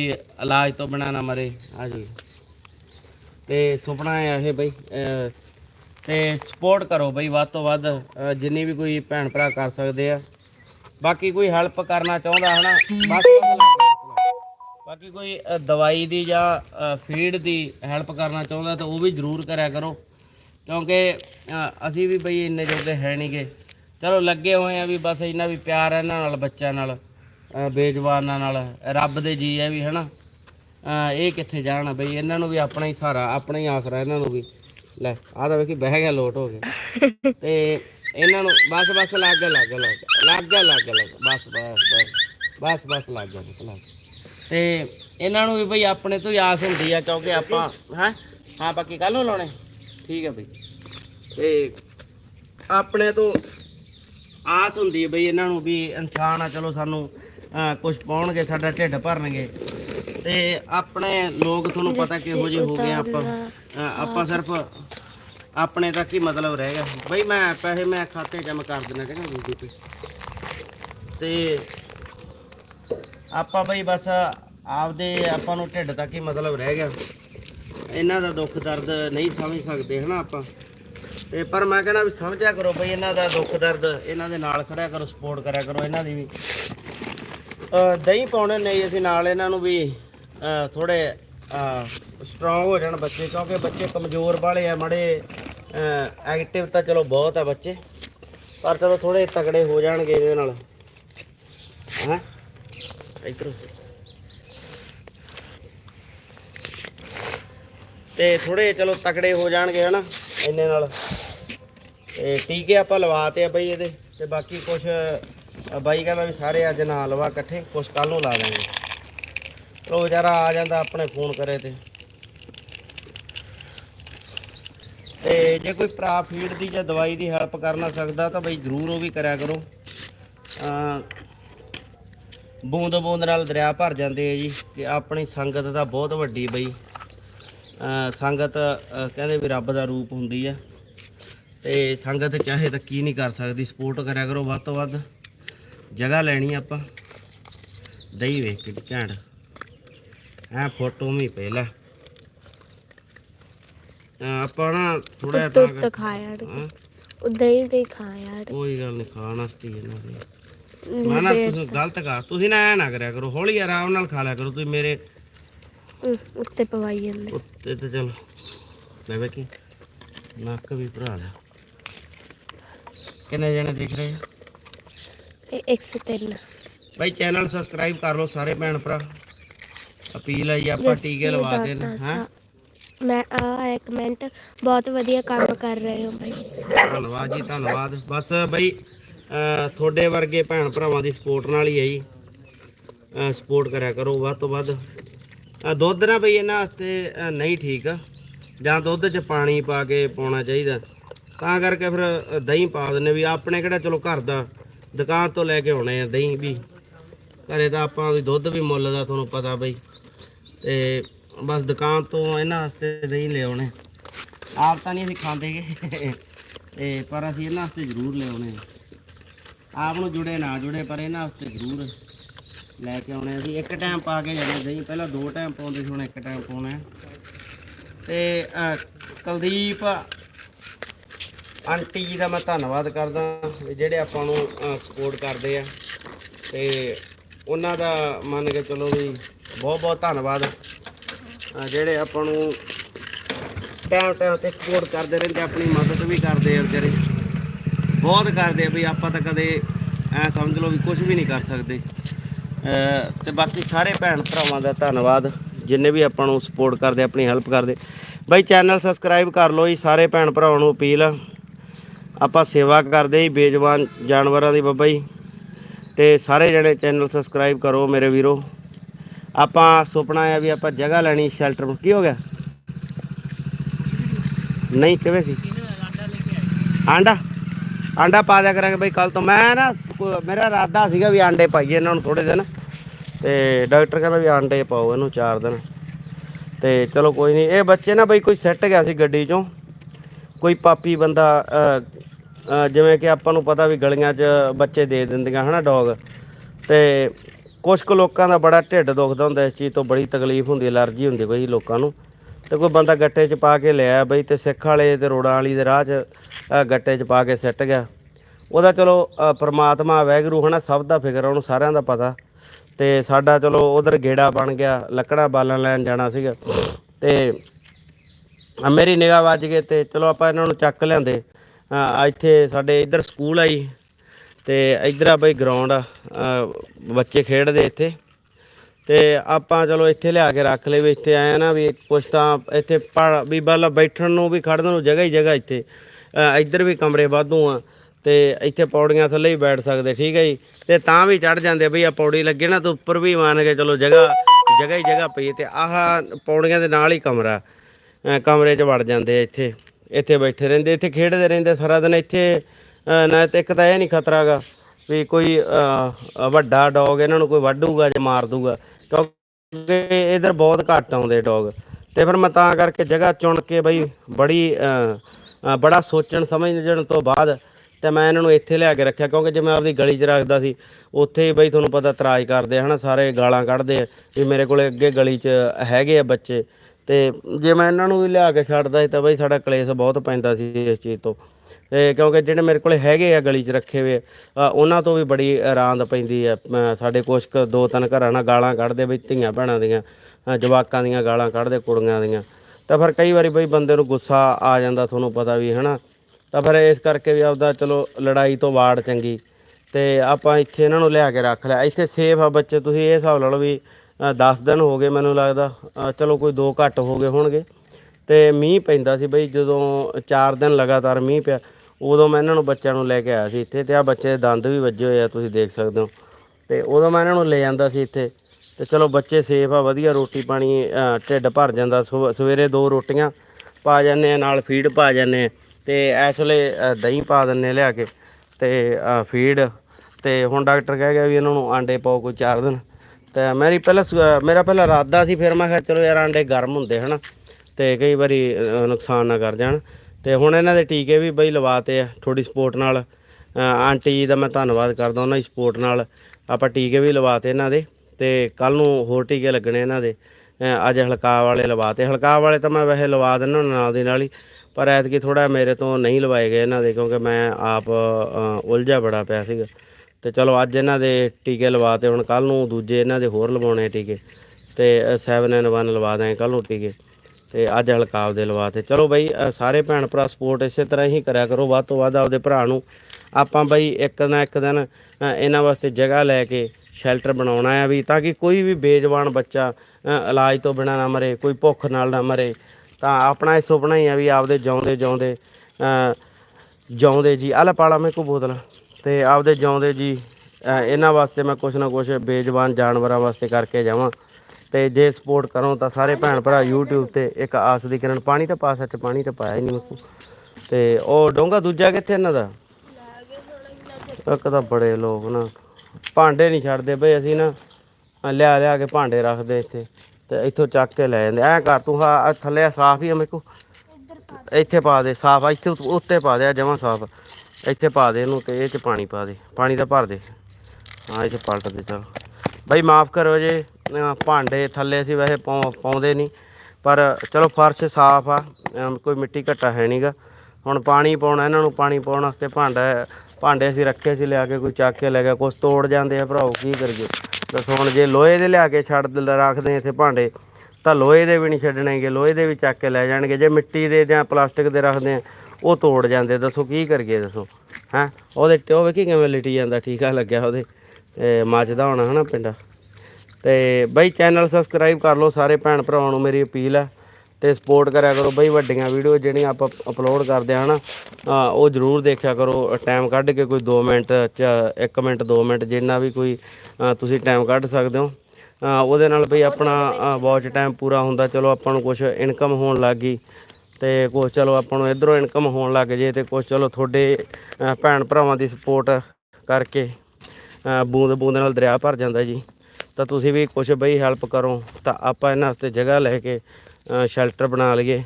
ਇਲਾਜ ਤੋਂ ਬਿਨਾਂ ਨਾ ਮਰੇ। ਹਾਂਜੀ ਤੇ ਸੁਪਨਾ ਆ ਇਹ ਬਾਈ ਤੇ ਸਪੋਰਟ ਕਰੋ ਬਾਈ ਵੱਧ ਤੋਂ ਵੱਧ ਜਿੰਨੀ ਵੀ ਕੋਈ ਭੈਣ ਭਰਾ ਕਰ ਸਕਦੇ ਆ। ਬਾਕੀ ਕੋਈ ਹੈਲਪ ਕਰਨਾ ਚਾਹੁੰਦਾ ਹਨਾ ਗਿਆ। ਬਾਕੀ ਕੋਈ ਅ, ਦਵਾਈ ਦੀ ਜਾਂ ਫੀਡ ਦੀ ਹੈਲਪ ਕਰਨਾ ਚਾਹੁੰਦਾ ਤਾਂ ਉਹ ਵੀ ਜ਼ਰੂਰ ਕਰਿਆ ਕਰੋ। ਕਿਉਂਕਿ ਅ, ਅਸੀਂ ਵੀ ਬਈ ਇੰਨੇ ਜੋਗੇ ਹੈ ਨਹੀਂਗੇ ਚਲੋ ਲੱਗੇ ਹੋਏ ਆ ਵੀ ਬਸ ਇੰਨਾ ਵੀ ਪਿਆਰ ਹੈ ਇਹਨਾਂ ਨਾਲ ਬੱਚਿਆਂ ਨਾਲ ਅ, ਬੇਜਵਾਨਾਂ ਨਾਲ ਰੱਬ ਦੇ ਜੀ ਹੈ ਵੀ ਹਨਾ। ਅ, ਇਹ ਕਿੱਥੇ ਜਾਣ ਬਈ ਇਹਨਾਂ ਨੂੰ ਵੀ ਆਪਣਾ ਹੀ ਸਹਾਰਾ ਆਪਣਾ ਹੀ ਆਸਰਾ ਇਹਨਾਂ ਨੂੰ ਵੀ। ਲੈ ਆਹ ਤਾਂ ਵੇਖੀ ਬਹਿ ਗਿਆ ਲੋਟ ਹੋ ਗਿਆ। ਤੇ ਇਹਨਾਂ ਨੂੰ ਬਸ ਬਸ ਲੱਗ ਗਿਆ ਲੱਗ ਗਿਆ ਲੱਗ ਗਿਆ ਲੱਗ ਗਿਆ ਬਸ ਬਸ ਬਸ ਬਸ ਬਸ ਲੱਗ ਗਿਆ ਲੱਗ ਗਿਆ। ਤੇ ਇਹਨਾਂ ਨੂੰ ਵੀ ਬਈ ਆਪਣੇ ਤੋਂ ਹੀ ਆਸ ਹੁੰਦੀ ਆ, ਕਿਉਂਕਿ ਆਪਾਂ, ਹਾਂ? ਹਾਂ, ਬਾਕੀ ਕੱਲ ਨੂੰ ਲਾਉਣੇ। ਠੀਕ ਹੈ ਬਈ। ਤੇ ਆਪਣੇ ਤੋਂ ਆਸ ਹੁੰਦੀ ਹੈ ਬਈ ਇਹਨਾਂ ਨੂੰ ਵੀ ਇਨਸਾਨ ਆ, ਚਲੋ ਸਾਨੂੰ ਕੁਝ ਪਾਉਣਗੇ, ਸਾਡਾ ਢਿੱਡ ਭਰਨਗੇ। ਤੇ ਆਪਣੇ ਲੋਕ, ਤੁਹਾਨੂੰ ਪਤਾ ਕਿਹੋ ਜਿਹੇ ਹੋ ਗਏ ਆਪਾਂ। ਆਪਾਂ ਸਿਰਫ ਆਪਣੇ ਤੱਕ ਹੀ ਮਤਲਬ ਰਹਿ ਗਿਆ। ਬਈ ਮੈਂ ਪੈਸੇ ਮੈਂ ਖਾਤੇ ਜਮ੍ਹਾਂ ਕਰ ਦਿੰਦਾ ਚੰਗਾ ਵੀਡੀਓ ਤੇ ਤੇ ਆਪਾਂ ਬਈ ਬਸ ਆਪਦੇ ਆਪਾਂ ਨੂੰ ਢਿੱਡ ਤੱਕ ਹੀ ਮਤਲਬ ਰਹਿ ਗਿਆ। ਇਹਨਾਂ ਦਾ ਦੁੱਖ ਦਰਦ ਨਹੀਂ ਸਮਝ ਸਕਦੇ ਹਨਾ ਆਪਾਂ। ਤੇ ਪਰ ਮੈਂ ਕਹਿੰਦਾ ਵੀ ਸਮਝਿਆ ਕਰੋ ਬਈ ਇਹਨਾਂ ਦਾ ਦੁੱਖ ਦਰਦ, ਇਹਨਾਂ ਦੇ ਨਾਲ ਖੜਿਆ ਕਰੋ ਸਪੋਰਟ ਕਰਿਆ ਕਰੋ ਇਹਨਾਂ ਦੀ ਵੀ। ਦਹੀਂ ਪਾਉਣੇ ਨਹੀਂ ਅਸੀਂ ਨਾਲ ਇਹਨਾਂ ਨੂੰ ਵੀ ਥੋੜੇ ਸਟਰੋਂਗ ਹੋ ਜਾਣ ਬੱਚੇ, ਕਿਉਂਕਿ ਬੱਚੇ ਕਮਜ਼ੋਰ ਵਾਲੇ ਆ, ਮੜੇ ਐਕਟਿਵ ਤਾਂ ਚਲੋ ਬਹੁਤ ਆ ਬੱਚੇ, ਪਰ ਚਲੋ ਥੋੜੇ ਤਕੜੇ ਹੋ ਜਾਣਗੇ ਇਹਦੇ ਨਾਲ। ਹੈ? ਇਧਰ। ਤੇ ਥੋੜੇ ਚਲੋ ਤਕੜੇ ਹੋ ਜਾਣਗੇ, ਹਨਾ ਇੰਨੇ ਨਾਲ। ਤੇ ਟੀਕੇ ਆਪਾਂ ਲਵਾਤੇ ਆ ਬਈ ਇਹਦੇ, ਤੇ ਬਾਕੀ ਕੁਝ ਬਾਈ ਕਹਿੰਦਾ ਵੀ ਸਾਰੇ ਅੱਜ ਨਾ ਲਵਾ ਇਕੱਠੇ ਕੁਝ ਕੱਲ ਨੂੰ ਲਾ ਦਾਂਗੇ ਚਲੋ ਵਿਚਾਰਾ ਆ ਜਾਂਦਾ ਆਪਣੇ ਫੋਨ ਕਰੇ ਤੇ। ਤੇ ਜੇ ਕੋਈ ਭਰਾ ਫੀਡ ਦੀ ਜਾਂ ਦਵਾਈ ਦੀ ਹੈਲਪ ਕਰਨਾ ਸਕਦਾ ਤਾਂ ਬਈ ਜ਼ਰੂਰ ਉਹ ਵੀ ਕਰਿਆ ਕਰੋ। ਬੂੰਦ ਬੂੰਦ ਨਾਲ ਦਰਿਆ ਭਰ ਜਾਂਦੇ ਆ ਜੀ ਤੇ ਆਪਣੀ ਸੰਗਤ ਤਾਂ ਬਹੁਤ ਵੱਡੀ ਬਈ ਸੰਗਤ ਕਹਿੰਦੇ ਵੀ ਰੱਬ ਦਾ ਰੂਪ ਹੁੰਦੀ ਆ। ਤੇ ਸੰਗਤ ਚਾਹੇ ਤਾਂ ਕੀ ਨਹੀਂ ਕਰ ਸਕਦੀ ਸਪੋਰਟ ਕਰਿਆ ਕਰੋ ਵੱਧ ਤੋਂ ਵੱਧ। ਜਗ੍ਹਾ ਲੈਣੀ ਆਪਾਂ। ਦਹੀਂ ਵੇਖ ਕੇ ਘੈਂਟ। ਐ ਫੋਟੋ ਵੀ ਪਹਿਲਾਂ ਆਪਾਂ ਨਾ ਥੋੜਾ ਜਿਹਾ ਤਾਂ ਤੁੱਤ ਕਰ- ਖਾਇਆ ਹਾਂ, ਉਦਾਂ ਹੀ ਤੇ ਖਾਇਆ ਕੋਈ ਗੱਲ ਨਹੀਂ ਖਾਣ ਵਾਸਤੇ ਹੀ ਇਹਨਾਂ ਦੀ। ਨਾ ਨਾ ਤੁਸੀਂ ਗਲਤ ਕਰ ਤੁਸੀਂ ਨਾ ਐ ਨਾ ਕਰਿਆ ਕਰੋ ਹੌਲੀ ਆਰਾਮ ਨਾਲ ਖਾ ਲਿਆ ਕਰੋ ਤੁਸੀਂ ਮੇਰੇ ਉੱਤੇ ਪਵਾਈ ਜਾਂਦੇ। ਉੱਤੇ ਤੇ ਚਲ। ਲੈ ਵੇਖੀ ਨੱਕ ਵੀ ਭਰਾ ਲਿਆ ਕਿੰਨੇ ਜਣੇ ਦੇਖ ਰਹੇ ਆ ਇਹ 103 ਭਾਈ ਚੈਨਲ ਸਬਸਕ੍ਰਾਈਬ ਕਰ ਲਓ ਸਾਰੇ ਭੈਣ ਭਰਾ। ਅਪੀਲ ਹੈ ਜੀ ਆਪਾਂ ਟੀਕੇ ਲਵਾ ਨਾ ਹਾਂ? ਮੈਂ ਆ ਇੱਕ ਮਿੰਟ ਬਹੁਤ ਵਧੀਆ ਕੰਮ ਕਰ ਰਹੇ ਹੋ ਭਾਈ। ਧੰਨਵਾਦ ਜੀ, ਧੰਨਵਾਦ। ਬਸ ਬਈ ਤੁਹਾਡੇ ਵਰਗੇ ਭੈਣ ਭਰਾਵਾਂ ਦੀ ਸਪੋਰਟ ਨਾਲ ਹੀ ਹੈ ਜੀ। ਸਪੋਰਟ ਕਰਿਆ ਕਰੋ, ਵੱਧ ਤੋਂ ਵੱਧ। ਦੁੱਧ ਨਾ ਬਈ ਇਹਨਾਂ ਵਾਸਤੇ ਨਹੀਂ ਠੀਕ। ਜਾਂ ਦੁੱਧ 'ਚ ਪਾਣੀ ਪਾ ਕੇ ਪਾਉਣਾ ਚਾਹੀਦਾ। ਤਾਂ ਕਰਕੇ ਫਿਰ ਦਹੀਂ ਪਾ ਦਿੰਦੇ ਵੀ ਆਪਣੇ ਕਿਹੜਾ ਚਲੋ ਘਰ ਦਾ ਦੁਕਾਨ ਤੋਂ ਲੈ ਕੇ ਆਉਣੇ ਆ ਦਹੀਂ ਵੀ। ਘਰੇ ਤਾਂ ਆਪਾਂ ਵੀ ਦੁੱਧ ਵੀ ਮੁੱਲ ਦਾ ਤੁਹਾਨੂੰ ਪਤਾ ਬਈ। ਤੇ ਬਸ ਦੁਕਾਨ ਤੋਂ ਇਹਨਾਂ ਵਾਸਤੇ ਦਹੀਂ ਲਿਆਉਣੇ ਆਪ ਤਾਂ ਨਹੀਂ ਅਸੀਂ ਖਾਂਦੇਗੇ ਤੇ ਪਰ ਅਸੀਂ ਇਹਨਾਂ ਵਾਸਤੇ ਜ਼ਰੂਰ ਲਿਆਉਣੇ ਆਪ ਨੂੰ ਜੁੜੇ ਨਾ ਜੁੜੇ, ਪਰ ਇਹਨਾਂ ਵਾਸਤੇ ਜ਼ਰੂਰ ਲੈ ਕੇ ਆਉਣੇ ਅਸੀਂ ਇੱਕ ਟਾਈਮ ਪਾ ਕੇ ਜਾਂਦੇ ਦਹੀਂ। ਪਹਿਲਾਂ ਦੋ ਟਾਈਮ ਪਾਉਂਦੇ ਸੀ, ਹੁਣ ਇੱਕ ਟਾਈਮ ਪਾਉਣਾ ਹੈ। ਤੇ ਕੁਲਦੀਪ ਆਂਟੀ ਜੀ ਦਾ ਮੈਂ ਧੰਨਵਾਦ ਕਰਦਾ ਜਿਹੜੇ ਆਪਾਂ ਨੂੰ ਸਪੋਰਟ ਕਰਦੇ ਆ। ਤੇ ਉਹਨਾਂ ਦਾ ਮੰਨ ਕੇ ਚਲੋ ਵੀ ਬਹੁਤ ਬਹੁਤ ਧੰਨਵਾਦ। ਜਿਹੜੇ ਆਪਾਂ ਨੂੰ ਟਾਈਮ ਟਾਈਮ ਤੇ ਸਪੋਰਟ ਕਰਦੇ ਰਹਿੰਦੇ, ਆਪਣੀ ਮਦਦ ਵੀ ਕਰਦੇ ਆ ਵਿਚਾਰੇ। ਬਹੁਤ ਕਰਦੇ ਆ ਵੀ ਆਪਾਂ ਤਾਂ ਕਦੇ ਐ ਸਮਝ ਲਓ ਵੀ ਕੁਝ ਵੀ ਨਹੀਂ ਕਰ ਸਕਦੇ। ਅਹ ਤੇ ਬਾਕੀ ਸਾਰੇ ਭੈਣ ਭਰਾਵਾਂ ਦਾ ਧੰਨਵਾਦ, ਜਿੰਨੇ ਵੀ ਆਪਾਂ ਨੂੰ ਸਪੋਰਟ ਕਰਦੇ, ਆਪਣੀ ਹੈਲਪ ਕਰਦੇ। ਬਾਈ ਚੈਨਲ ਸਬਸਕ੍ਰਾਈਬ ਕਰ ਲਓ ਜੀ, ਸਾਰੇ ਭੈਣ ਭਰਾਵਾਂ ਨੂੰ ਅਪੀਲ। ਆ ਆਪਾਂ ਸੇਵਾ ਕਰਦੇ ਜੀ, ਬੇਜਵਾਨ ਜਾਨਵਰਾਂ ਦੀ ਬਾਬਾ ਜੀ। ਤੇ ਸਾਰੇ ਜਣੇ ਚੈਨਲ ਸਬਸਕ੍ਰਾਈਬ ਕਰੋ ਮੇਰੇ ਵੀਰੋ। ਆਪਾਂ ਸੁਪਨਾ ਆ ਵੀ ਆਪਾਂ ਜਗ੍ਹਾ ਲੈਣੀ ਸ਼ੈਲਟਰ ਕੀ ਹੋ ਗਿਆ? ਨਹੀਂ, ਕਿਵੇਂ ਸੀ? ਆਂਡਾ। ਆਂਡਾ ਪਾ ਦਿਆ ਕਰਾਂਗੇ ਬਈ ਕੱਲ ਤੋਂ। ਮੈਂ ਨਾ, ਮੇਰਾ ਇਰਾਦਾ ਸੀਗਾ ਵੀ ਆਂਡੇ ਪਾਈਏ ਇਹਨਾਂ ਨੂੰ ਥੋੜੇ ਦਿਨ। ਤੇ ਡਾਕਟਰ ਕਹਿੰਦਾ ਵੀ ਆਂਡੇ ਪਾਓ ਇਹਨੂੰ 4 ਦਿਨ। ਤੇ ਚਲੋ ਕੋਈ ਨਹੀਂ, ਇਹ ਬੱਚੇ ਨਾ ਬਈ ਕੋਈ ਸੈੱਟ ਗਿਆ ਸੀ ਗੱਡੀ ਚੋਂ। ਕੋਈ ਪਾਪੀ ਬੰਦਾ ਜਿਵੇਂ ਕਿ ਆਪਾਂ ਨੂੰ ਪਤਾ ਵੀ ਗਲੀਆਂ 'ਚ ਬੱਚੇ ਦੇ ਦਿੰਦੀਆਂ ਹਨਾ ਡੌਗ ਤੇ ਕੁਝ ਕੁ ਲੋਕਾਂ ਦਾ ਬੜਾ ਢਿੱਡ ਦੁਖਦਾ ਹੁੰਦਾ ਇਸ ਚੀਜ਼ ਤੋਂ ਬੜੀ ਤਕਲੀਫ ਹੁੰਦੀ ਐਲਰਜੀ ਹੁੰਦੀ ਬਈ ਲੋਕਾਂ ਨੂੰ। ਤੇ ਕੋਈ ਬੰਦਾ ਗੱਟੇ 'ਚ ਪਾ ਕੇ ਲਿਆ ਬਈ ਤੇ ਸਿੱਖ ਵਾਲੇ ਤੇ ਰੋੜਾਂ ਵਾਲੀ ਦੇ ਰਾਹ 'ਚ ਗੱਟੇ 'ਚ ਪਾ ਕੇ ਸਿੱਟ ਗਿਆ। ਉਹਦਾ ਚਲੋ ਅ, ਪ੍ਰਮਾਤਮਾ ਵੈਗਰੂ ਹਨਾ ਸਭ ਦਾ ਫਿਕਰ ਉਹਨੂੰ ਸਾਰਿਆਂ ਦਾ ਪਤਾ। ਤੇ ਸਾਡਾ ਚਲੋ ਉਧਰ ਗੇੜਾ ਬਣ ਗਿਆ ਲੱਕੜਾਂ ਬਾਲਣ ਲੈਣ ਜਾਣਾ ਸੀਗਾ। ਤੇ ਮੇਰੀ ਨਿਗਾਹ ਵੱਜ ਗਏ ਤੇ ਚਲੋ ਆਪਾਂ ਇਹਨਾਂ ਨੂੰ ਚੱਕ ਲਿਆਂਦੇ। ਇੱਥੇ ਸਾਡੇ ਇੱਧਰ ਸਕੂਲ ਆਈ ਤੇ ਇੱਧਰ ਆ ਬਈ ਗਰਾਊਂਡ ਆ ਬੱਚੇ ਖੇਡਦੇ ਇੱਥੇ। ਤੇ ਆਪਾਂ ਚਲੋ ਇੱਥੇ ਲਿਆ ਕੇ ਰੱਖ ਲਏ ਵੀ ਇੱਥੇ ਆਇਆ ਨਾ ਵੀ ਕੁਛ ਤਾਂ ਇੱਥੇ ਪੜ, ਵੀ ਬੱਲ ਬੈਠਣ ਨੂੰ ਵੀ ਖੜਨ ਨੂੰ ਜਗ੍ਹਾ ਹੀ ਜਗ੍ਹਾ ਇੱਥੇ। ਇੱਧਰ ਵੀ ਕਮਰੇ ਵਾਧੂ ਆ, ਤੇ ਇੱਥੇ ਪੌੜੀਆਂ ਥੱਲੇ ਹੀ ਬੈਠ ਸਕਦੇ, ਠੀਕ ਹੈ ਜੀ। ਤੇ ਤਾਂ ਵੀ ਚੜ ਜਾਂਦੇ ਬਈ ਆ ਪੌੜੀ ਲੱਗੇ ਨਾ ਤਾਂ ਉੱਪਰ ਵੀ ਮੰਨ ਕੇ ਚਲੋ ਜਗ੍ਹਾ ਜਗ੍ਹਾ ਹੀ ਜਗ੍ਹਾ ਪਈ ਹੈ ਤੇ ਆਹ ਪੌੜੀਆਂ ਦੇ ਨਾਲ ਹੀ ਕਮਰਾ ਕਮਰੇ 'ਚ ਵੜ ਜਾਂਦੇ ਇੱਥੇ। ਇੱਥੇ ਬੈਠੇ ਰਹਿੰਦੇ, ਇੱਥੇ ਖੇਡਦੇ ਰਹਿੰਦੇ ਸਾਰਾ ਦਿਨ, ਇੱਥੇ ਨਾ ਤੇ ਇੱਕ ਤਾਂ ਇਹ ਨਹੀਂ ਖਤਰਾ ਗਾ ਵੀ ਕੋਈ ਵੱਡਾ ਡੌਗ ਇਹਨਾਂ ਨੂੰ ਕੋਈ ਵੱਢੂਗਾ ਜਾਂ ਮਾਰ ਦੂਗਾ। ਕਿਉਂਕਿ ਇਧਰ ਬਹੁਤ ਘੱਟ ਆਉਂਦੇ ਡੌਗ ਤੇ ਫਿਰ ਮੈਂ ਤਾਂ ਕਰਕੇ ਜਗ੍ਹਾ ਚੁਣ ਕੇ ਬਈ ਬੜੀ ਬੜਾ ਸੋਚਣ, ਸਮਝਣ ਤੋਂ ਬਾਅਦ ਤੇ ਮੈਂ ਇਹਨਾਂ ਨੂੰ ਇੱਥੇ ਲਿਆ ਕੇ ਰੱਖਿਆ। ਕਿਉਂਕਿ ਜੇ ਮੈਂ ਆਪਦੀ ਗਲੀ 'ਚ ਰੱਖਦਾ ਸੀ, ਉੱਥੇ ਬਈ ਤੁਹਾਨੂੰ ਪਤਾ ਤਰਾਜ ਕਰਦੇ ਆ, ਹਨਾ, ਸਾਰੇ ਗਾਲਾਂ ਕੱਢਦੇ ਆ ਵੀ ਮੇਰੇ ਕੋਲੇ ਅੱਗੇ ਗਲੀ 'ਚ ਹੈਗੇ ਆ ਬੱਚੇ। ਤੇ ਜੇ ਮੈਂ ਇਹਨਾਂ ਨੂੰ ਵੀ ਲਿਆ ਕੇ ਛੱਡਦਾ ਸੀ ਤਾਂ ਬਈ ਸਾਡਾ ਕਲੇਸ਼ ਬਹੁਤ ਪੈਂਦਾ ਸੀ ਇਸ ਚੀਜ਼ ਤੋਂ। ਤੇ ਕਿਉਂਕਿ ਜਿਹੜੇ ਮੇਰੇ ਕੋਲ ਹੈਗੇ ਆ ਗਲੀ 'ਚ ਰੱਖੇ ਹੋਏ ਉਹਨਾਂ ਤੋਂ ਵੀ ਬੜੀ ਰਾਂਦ ਪੈਂਦੀ ਆ ਸਾਡੇ ਕੁਛ ਕੁ ਦੋ ਤਿੰਨ ਘਰਾਂ ਨਾਲ ਗਾਲਾਂ ਕੱਢਦੇ ਬਈ ਧੀਆਂ ਭੈਣਾਂ ਦੀਆਂ ਜਵਾਕਾਂ ਦੀਆਂ ਗਾਲਾਂ ਕੱਢਦੇ ਕੁੜੀਆਂ ਦੀਆਂ। ਤਾਂ ਫਿਰ ਕਈ ਵਾਰੀ ਬਈ ਬੰਦੇ ਨੂੰ ਗੁੱਸਾ ਆ ਜਾਂਦਾ ਤੁਹਾਨੂੰ ਪਤਾ ਵੀ, ਹਨਾ? ਤਾਂ ਫਿਰ ਇਸ ਕਰਕੇ ਵੀ ਆਪਦਾ ਚਲੋ ਲੜਾਈ ਤੋਂ ਵਾੜ ਚੰਗੀ। ਤੇ ਆਪਾਂ ਇੱਥੇ ਇਹਨਾਂ ਨੂੰ ਲਿਆ ਕੇ ਰੱਖ ਲਿਆ। ਇੱਥੇ ਸੇਫ ਆ ਬੱਚੇ, ਤੁਸੀਂ ਇਹ ਹਿਸਾਬ ਲਾ ਲਓ ਵੀ 10 ਦਿਨ ਹੋ ਗਏ ਮੈਨੂੰ ਲੱਗਦਾ ਚਲੋ ਕੋਈ ਦੋ ਘੱਟ ਹੋ ਗਏ ਹੋਣਗੇ। ਤੇ ਮੀਂਹ ਪੈਂਦਾ ਸੀ ਬਈ ਜਦੋਂ 4 ਦਿਨ ਲਗਾਤਾਰ ਮੀਂਹ ਪਿਆ ਉਦੋਂ ਮੈਂ ਇਹਨਾਂ ਨੂੰ ਬੱਚਿਆਂ ਨੂੰ ਲੈ ਕੇ ਆਇਆ ਸੀ ਇੱਥੇ ਤੇ ਆ ਬੱਚੇ ਦੇ ਦੰਦ ਵੀ ਵੱਜੇ ਹੋਏ ਆ, ਤੁਸੀਂ ਦੇਖ ਸਕਦੇ ਹੋ। ਤੇ ਉਦੋਂ ਮੈਂ ਇਹਨਾਂ ਨੂੰ ਲੈ ਜਾਂਦਾ ਸੀ ਇੱਥੇ। ਤੇ ਚਲੋ ਬੱਚੇ ਸੇਫ ਆ, ਵਧੀਆ ਰੋਟੀ ਪਾਣੀ ਢਿੱਡ ਭਰ ਜਾਂਦਾ। ਸੁਬ- ਸਵੇਰੇ ਦੋ ਰੋਟੀਆਂ ਪਾ ਜਾਂਦੇ ਆ, ਨਾਲ ਫੀਡ ਪਾ ਜਾਂਦੇ ਆ। ਤੇ ਇਸ ਵੇਲੇ ਦਹੀਂ ਪਾ ਦਿੰਨੇ ਲਿਆ ਕੇ। ਤੇ ਫੀਡ ਤੇ ਹੁਣ ਡਾਕਟਰ ਕਹਿ ਗਿਆ ਵੀ ਇਹਨਾਂ ਨੂੰ ਆਂਡੇ ਪਾਓ ਕੋਈ 4 ਦਿਨ। ਤੇ ਮੇਰੀ ਪਹਿਲਾਂ ਮੇਰਾ ਪਹਿਲਾਂ ਇਰਾਦਾ ਸੀ, ਫਿਰ ਮੈਂ ਕਿਹਾ ਚਲੋ ਯਾਰ ਆਂਡੇ ਗਰਮ ਹੁੰਦੇ ਹਨਾ। ਤੇ ਕਈ ਵਾਰੀ ਨੁਕਸਾਨ ਨਾ ਕਰ ਜਾਣ। ਤੇ ਹੁਣ ਇਹਨਾਂ ਦੇ ਟੀਕੇ ਵੀ ਬਈ ਲਵਾਤੇ ਆ ਥੋੜੀ ਸਪੋਰਟ ਨਾਲ। ਆਂਟੀ ਜੀ ਦਾ ਮੈਂ ਧੰਨਵਾਦ ਕਰਦਾ ਉਹਨਾਂ ਦੀ ਸਪੋਰਟ ਨਾਲ। ਆਪਾਂ ਟੀਕੇ ਵੀ ਲਵਾਤੇ ਇਹਨਾਂ ਦੇ ਤੇ ਕੱਲ ਨੂੰ ਹੋਰ ਟੀਕੇ ਲੱਗਣੇ ਇਹਨਾਂ ਦੇ। ਅੱਜ ਹਲਕਾ ਵਾਲੇ ਲਵਾਤੇ। ਹਲਕਾ ਵਾਲੇ ਤਾਂ ਮੈਂ ਵੈਸੇ ਲਵਾ ਦਿੰਦਾ ਨਾਲ ਦੀ ਨਾਲ ਹੀ ਪਰ ਐਤਕੀ ਥੋੜਾ ਮੇਰੇ ਤੋਂ ਨਹੀਂ ਲਵਾਏ ਗਏ ਇਹਨਾਂ ਦੇ ਕਿਉਂਕਿ ਮੈਂ ਆਪ ਅ, ਉਲਝਿਆ ਬੜਾ ਪਿਆ ਸੀਗਾ। ਤੇ ਚਲੋ ਅੱਜ ਇਹਨਾਂ ਦੇ ਟੀਕੇ ਲਵਾਤੇ ਹੁਣ ਕੱਲ ਨੂੰ ਦੂਜੇ ਇਹਨਾਂ ਦੇ ਹੋਰ ਲਵਾਉਣੇ ਆ ਟੀਕੇ। ਤੇ 7n1 ਲਵਾ ਦਾਂਗੇ ਕੱਲ ਨੂੰ ਟੀਕੇ। ਤੇ ਅੱਜ ਹਲਕਾਵ ਦੇ ਲਵਾਤੇ ਚਲੋ ਬਈ ਸਾਰੇ ਭੈਣ ਭਰਾ ਸਪੋਰਟ ਇਸੇ ਤਰ੍ਹਾਂ ਹੀ ਕਰਿਆ ਕਰੋ, ਵੱਧ ਤੋਂ ਵੱਧ ਆਪਦੇ ਭਰਾ ਨੂੰ। ਆਪਾਂ ਬਈ ਇੱਕ ਨਾ ਇੱਕ ਦਿਨ ਇਹਨਾਂ ਵਾਸਤੇ ਜਗ੍ਹਾ ਲੈ ਕੇ ਸ਼ੈਲਟਰ ਬਣਾਉਣਾ ਆ ਵੀ, ਤਾਂ ਕਿ ਕੋਈ ਵੀ ਬੇਜਵਾਨ ਬੱਚਾ ਇਲਾਜ ਤੋਂ ਬਿਨਾਂ ਨਾ ਮਰੇ, ਕੋਈ ਭੁੱਖ ਨਾਲ ਨਾ ਮਰੇ। ਤਾਂ ਆਪਣਾ ਇਹ ਸੁਪਨਾ ਹੀ ਆ ਵੀ ਆਪਦੇ ਜਿਉਂਦੇ ਜਿਉਂਦੇ ਜਿਉਂਦੇ ਜੀ। ਆਲਾ ਪਾਲਾ ਮੇਰੇ ਕੋ ਬੋਤਲ। ਤੇ ਆਪਦੇ ਜਿਉਂਦੇ ਜੀ ਇਹਨਾਂ ਵਾਸਤੇ ਮੈਂ ਕੁਛ ਨਾ ਕੁਛ ਬੇਜਵਾਨ ਜਾਨਵਰਾਂ ਵਾਸਤੇ ਕਰਕੇ ਜਾਵਾਂ। ਤੇ ਜੇ ਸਪੋਰਟ ਕਰੋ ਤਾਂ ਸਾਰੇ ਭੈਣ ਭਰਾ YouTube ਤੇ ਇੱਕ ਆਸ ਦੀ ਕਿਰਨ, ਪਾਣੀ ਤਾਂ ਪਾ ਸੱਚ, ਪਾਣੀ ਤਾਂ ਪਾਇਆ ਹੀ ਨਹੀਂ ਮੇਰੇ ਤੇ ਉਹ ਡੋਂਗਾ ਦੂਜਾ ਕਿੱਥੇ ਇਹਨਾਂ ਦਾ? ਇੱਕ ਤਾਂ ਬੜੇ ਲੋਕ ਨਾ, ਭਾਂਡੇ ਨਹੀਂ ਛੱਡਦੇ ਬਈ ਅਸੀਂ ਨਾ। ਲਿਆ ਲਿਆ ਕੇ ਭਾਂਡੇ ਰੱਖਦੇ ਇੱਥੇ, ਤੇ ਇੱਥੋਂ ਚੱਕ ਕੇ ਲੈ ਜਾਂਦੇ। ਐ ਕਰ ਤੂੰ, ਹਾਂ ਥੱਲੇ ਸਾਫ਼ ਹੀ ਆ ਮੇਰੇ ਕੋ ਇੱਥੇ ਪਾ ਦੇ, ਸਾਫ਼ ਆ, ਇੱਥੇ ਉੱਤੇ ਪਾ ਦੇ ਜਮਾ ਸਾਫ਼। ਇੱਥੇ ਪਾ ਦੇ ਇਹਨੂੰ ਤੇ ਇਹ ਚ ਪਾਣੀ ਪਾ ਦੇ, ਪਾਣੀ ਦਾ ਭਰ ਦੇ। ਹਾਂ, ਇਹ ਚ ਪਲਟ ਦੇ, ਚਲ। ਬਈ ਮਾਫ ਕਰੋ ਜੇ। ਭਾਂਡੇ ਥੱਲੇ ਅਸੀਂ ਵੈਸੇ ਪਾਉ- ਪਾਉਂਦੇ ਨਹੀਂ। ਪਰ ਚਲੋ ਫਰਸ਼ ਸਾਫ਼ ਆ ਕੋਈ ਮਿੱਟੀ ਘੱਟਾ ਹੈ ਨਹੀਂਗਾ ਹੁਣ ਪਾਣੀ ਪਾਉਣਾ, ਇਹਨਾਂ ਨੂੰ ਪਾਣੀ ਪਾਉਣ ਵਾਸਤੇ ਭਾਂਡਾ, ਭਾਂਡੇ ਅਸੀਂ ਰੱਖੇ ਸੀ, ਲਿਆ ਕੇ ਕੋਈ ਚੱਕ ਕੇ ਲੈ ਗਿਆ, ਕੁਛ ਤੋੜ ਜਾਂਦੇ ਆ ਭਰਾਓ, ਕੀ ਕਰੀਏ? ਦੱਸੋ ਹੁਣ ਜੇ ਲੋਹੇ ਦੇ ਲਿਆ ਕੇ ਛੱਡ ਦ- ਰੱਖਦੇ ਇੱਥੇ ਭਾਂਡੇ, ਤਾਂ ਲੋਹੇ ਦੇ ਵੀ ਨਹੀਂ ਛੱਡਣਗੇ ਲੋਹੇ ਦੇ ਵੀ ਚੱਕ ਕੇ ਲੈ ਜਾਣਗੇ। ਜੇ ਮਿੱਟੀ ਦੇ ਜਾਂ ਪਲਾਸਟਿਕ ਦੇ ਰੱਖਦੇ ਆ, ਉਹ ਤੋੜ ਜਾਂਦੇ, ਦੱਸੋ ਕੀ ਕਰੀਏ, ਦੱਸੋ? ਹੈਂ? ਉਹਦੇ ਤੇ ਉਹ ਵੇਖੀ ਕਿਵੇਂ ਲਿਟੀ ਜਾਂਦਾ, ਠੀਕਾ ਲੱਗਿਆ ਉਹਦੇ। ਇਹ ਮੱਚਦਾ ਹੋਣਾ ਹਨਾ ਪਿੰਡਾ। ਤੇ ਬਈ ਚੈਨਲ ਸਬਸਕ੍ਰਾਈਬ ਕਰ ਲਓ ਸਾਰੇ ਭੈਣ ਭਰਾਵਾਂ ਨੂੰ ਮੇਰੀ ਅਪੀਲ ਹੈ ਤੇ ਸਪੋਰਟ ਕਰਿਆ ਕਰੋ ਬਈ ਵੱਡੀਆਂ ਵੀਡੀਓ ਜਿਹੜੀਆਂ ਆਪਾਂ ਅਪਲੋਡ ਕਰਦੇ ਆ ਹਨਾ ਅ, ਉਹ ਜ਼ਰੂਰ ਦੇਖਿਆ ਕਰੋ ਟਾਈਮ ਕੱਢ ਕੇ ਕੋਈ 2 ਮਿੰਟ ਚ 1 ਮਿੰਟ 2 ਮਿੰਟ ਜਿੰਨਾ ਵੀ ਕੋਈ ਤੁਸੀਂ ਟਾਈਮ ਕੱਢ ਸਕਦੇ ਹੋ। ਉਹਦੇ ਨਾਲ ਬਈ ਆਪਣਾ ਵਾਚ ਟਾਈਮ ਪੂਰਾ ਹੁੰਦਾ ਚਲੋ ਆਪਾਂ ਨੂੰ ਕੁਝ ਇਨਕਮ ਹੋਣ ਲੱਗ ਗਈ ਤੇ ਕੁਛ ਚਲੋ ਆਪਾਂ ਨੂੰ ਇਧਰੋਂ ਇਨਕਮ ਹੋਣ ਲੱਗ ਜੇ ਤੇ ਕੁਛ ਚਲੋ ਤੁਹਾਡੇ ਭੈਣ ਭਰਾਵਾਂ ਦੀ ਸਪੋਰਟ ਕਰਕੇ ਬੂੰਦ ਬੂੰਦ ਨਾਲ ਦਰਿਆ ਭਰ ਜਾਂਦਾ ਜੀ। ਤਾਂ ਤੁਸੀਂ ਵੀ ਕੁਝ ਬਈ ਹੈਲਪ ਕਰੋ ਤਾਂ ਆਪਾਂ ਇਹਨਾਂ ਵਾਸਤੇ ਜਗ੍ਹਾ ਲੈ ਕੇ ਸ਼ੈਲਟਰ ਬਣਾ ਲਈਏ।